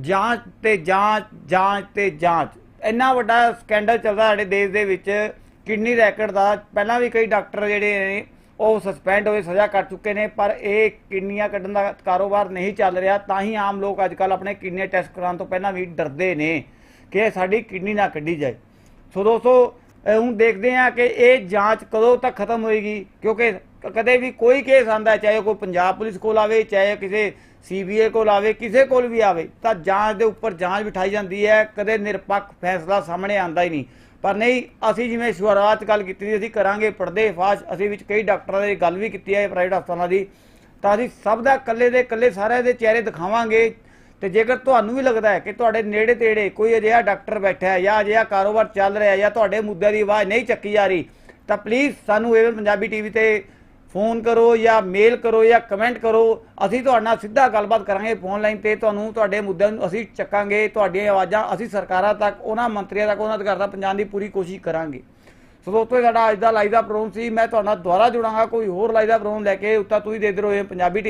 ਜਾਂਚ ਤੇ ਜਾਂਚ ਜਾਂਚ ਤੇ ਜਾਂਚ। ਇੰਨਾ ਵੱਡਾ ਸਕੈਂਡਲ ਚੱਲਦਾ ਸਾਡੇ ਦੇਸ਼ ਦੇ ਵਿੱਚ। ਕਿਡਨੀ ਰੈਕਟ ਦਾ ਪਹਿਲਾਂ ਵੀ ਕਈ ਡਾਕਟਰ ਜਿਹੜੇ ਨੇ, ਉਹ ਸਸਪੈਂਡ ਹੋਏ, ਸਜ਼ਾ ਕੱਟ ਚੁੱਕੇ ਨੇ। ਪਰ ਇਹ ਕਿਡਨੀਆਂ ਕੱਢਣ ਦਾ ਕਾਰੋਬਾਰ ਨਹੀਂ ਚੱਲ ਰਿਹਾ। ਤਾਂ ਹੀ ਆਮ ਲੋਕ ਅੱਜ ਕੱਲ ਆਪਣੇ ਕਿਡਨੀ ਟੈਸਟ ਕਰਾਉਣ ਤੋਂ ਪਹਿਲਾਂ ਵੀ ਡਰਦੇ ਨੇ। ਕਿ ਸਾਡੀ ਕਿਡਨੀ ਨਾ ਕੱਢੀ ਜਾਏ। ਸੋ ਦੋਸਤੋ ਹੁਣ ਦੇਖਦੇ ਹਾਂ ਕਿ ਇਹ ਜਾਂਚ ਕਦੋਂ ਤੱਕ ਖਤਮ ਹੋਏਗੀ, ਕਿਉਂਕਿ ਕਦੇ ਵੀ ਕੋਈ ਕੇਸ ਆਂਦਾ ਚਾਹੇ ਉਹ ਕੋਈ ਪੰਜਾਬ ਪੁਲਿਸ ਕੋਲ ਆਵੇ, ਚਾਹੇ ਕਿਸੇ ਸੀਬੀਆਈ ਕੋਲ ਆਵੇ, ਕਿਸੇ ਕੋਲ ਵੀ ਆਵੇ, ਤਾਂ ਜਾਂਚ ਦੇ ਉੱਪਰ ਜਾਂਚ ਬਿਠਾਈ ਜਾਂਦੀ ਹੈ, ਕਦੇ ਨਿਰਪੱਖ ਫੈਸਲਾ ਸਾਹਮਣੇ ਆਂਦਾ ਹੀ ਨਹੀਂ। ਪਰ ਨਹੀਂ, ਅਸੀਂ ਜਿਵੇਂ ਸ਼ੁਰੂਆਤ 'ਚ ਗੱਲ ਕੀਤੀ ਸੀ, ਅਸੀਂ ਕਰਾਂਗੇ ਪਰਦੇ ਫਾਸ਼, ਅਸੀਂ ਵਿੱਚ ਕਈ ਡਾਕਟਰਾਂ ਦੀ ਗੱਲ ਵੀ ਕੀਤੀ ਹੈ ਪ੍ਰਾਈਵੇਟ ਹਸਪਤਾਲਾਂ ਦੀ, ਤਾਂ ਅਸੀਂ ਸਭ ਦਾ ਇਕੱਲੇ ਦੇ ਇਕੱਲੇ ਸਾਰਿਆਂ ਦੇ ਚਿਹਰੇ ਦਿਖਾਵਾਂਗੇ ਤੇ ਜੇਕਰ ਤੁਹਾਨੂੰ ਵੀ ਲੱਗਦਾ ਹੈ ਕਿ ਤੁਹਾਡੇ ਨੇੜੇ ਤੇੜੇ ਕੋਈ ਅਜਿਹਾ ਡਾਕਟਰ ਬੈਠਾ ਹੈ ਜਾਂ ਅਜਿਹਾ ਕਾਰੋਬਾਰ ਚੱਲ ਰਿਹਾ ਹੈ ਜਾਂ ਤੁਹਾਡੇ ਮੁੱਦਿਆਂ ਦੀ ਆਵਾਜ਼ ਨਹੀਂ ਚੱਕੀ ਜਾ ਰਹੀ, ਤਾਂ ਪਲੀਜ਼ ਸਾਨੂੰ ਏਵਨ ਪੰਜਾਬੀ ਟੀਵੀ ਤੇ ਫੋਨ ਕਰੋ ਜਾਂ ਮੇਲ ਕਰੋ ਜਾਂ ਕਮੈਂਟ ਕਰੋ। ਅਸੀਂ ਤੁਹਾਡੇ ਨਾਲ ਸਿੱਧਾ ਗੱਲਬਾਤ ਕਰਾਂਗੇ ਫੋਨ ਲਾਈਨ ਤੇ। ਤੁਹਾਨੂੰ ਤੁਹਾਡੇ ਮੁੱਦਿਆਂ ਨੂੰ ਅਸੀਂ ਚੱਕਾਂਗੇ, ਤੁਹਾਡੀਆਂ ਆਵਾਜ਼ਾਂ ਅਸੀਂ ਸਰਕਾਰਾਂ ਤੱਕ, ਉਹਨਾਂ ਮੰਤਰੀਆਂ ਤੱਕ, ਉਹਨਾਂ ਅਧਿਕਾਰਾਂ ਤੱਕ ਪਹੁੰਚਾਉਣ ਦੀ ਪੂਰੀ ਕੋਸ਼ਿਸ਼ ਕਰਾਂਗੇ। ਸੋ ਦੋਸਤੋ, ਇਹ ਸਾਡਾ ਅੱਜ ਦਾ ਲਾਈਵ ਦਾ ਪ੍ਰੋਗਰਾਮ ਸੀ। ਮੈਂ ਤੁਹਾਡਾ ਦੁਬਾਰਾ ਜੁੜਾਂਗਾ, ਕੋਈ ਹੋਰ ਲਾਈਵ ਦਾ ਪ੍ਰੋਗਰਾਮ ਲੈ ਕੇ, ਉੱਤਾ ਤੁਸੀਂ ਦੇਖਦੇ ਰਹੋ ਇਹ ਪੰਜਾਬੀ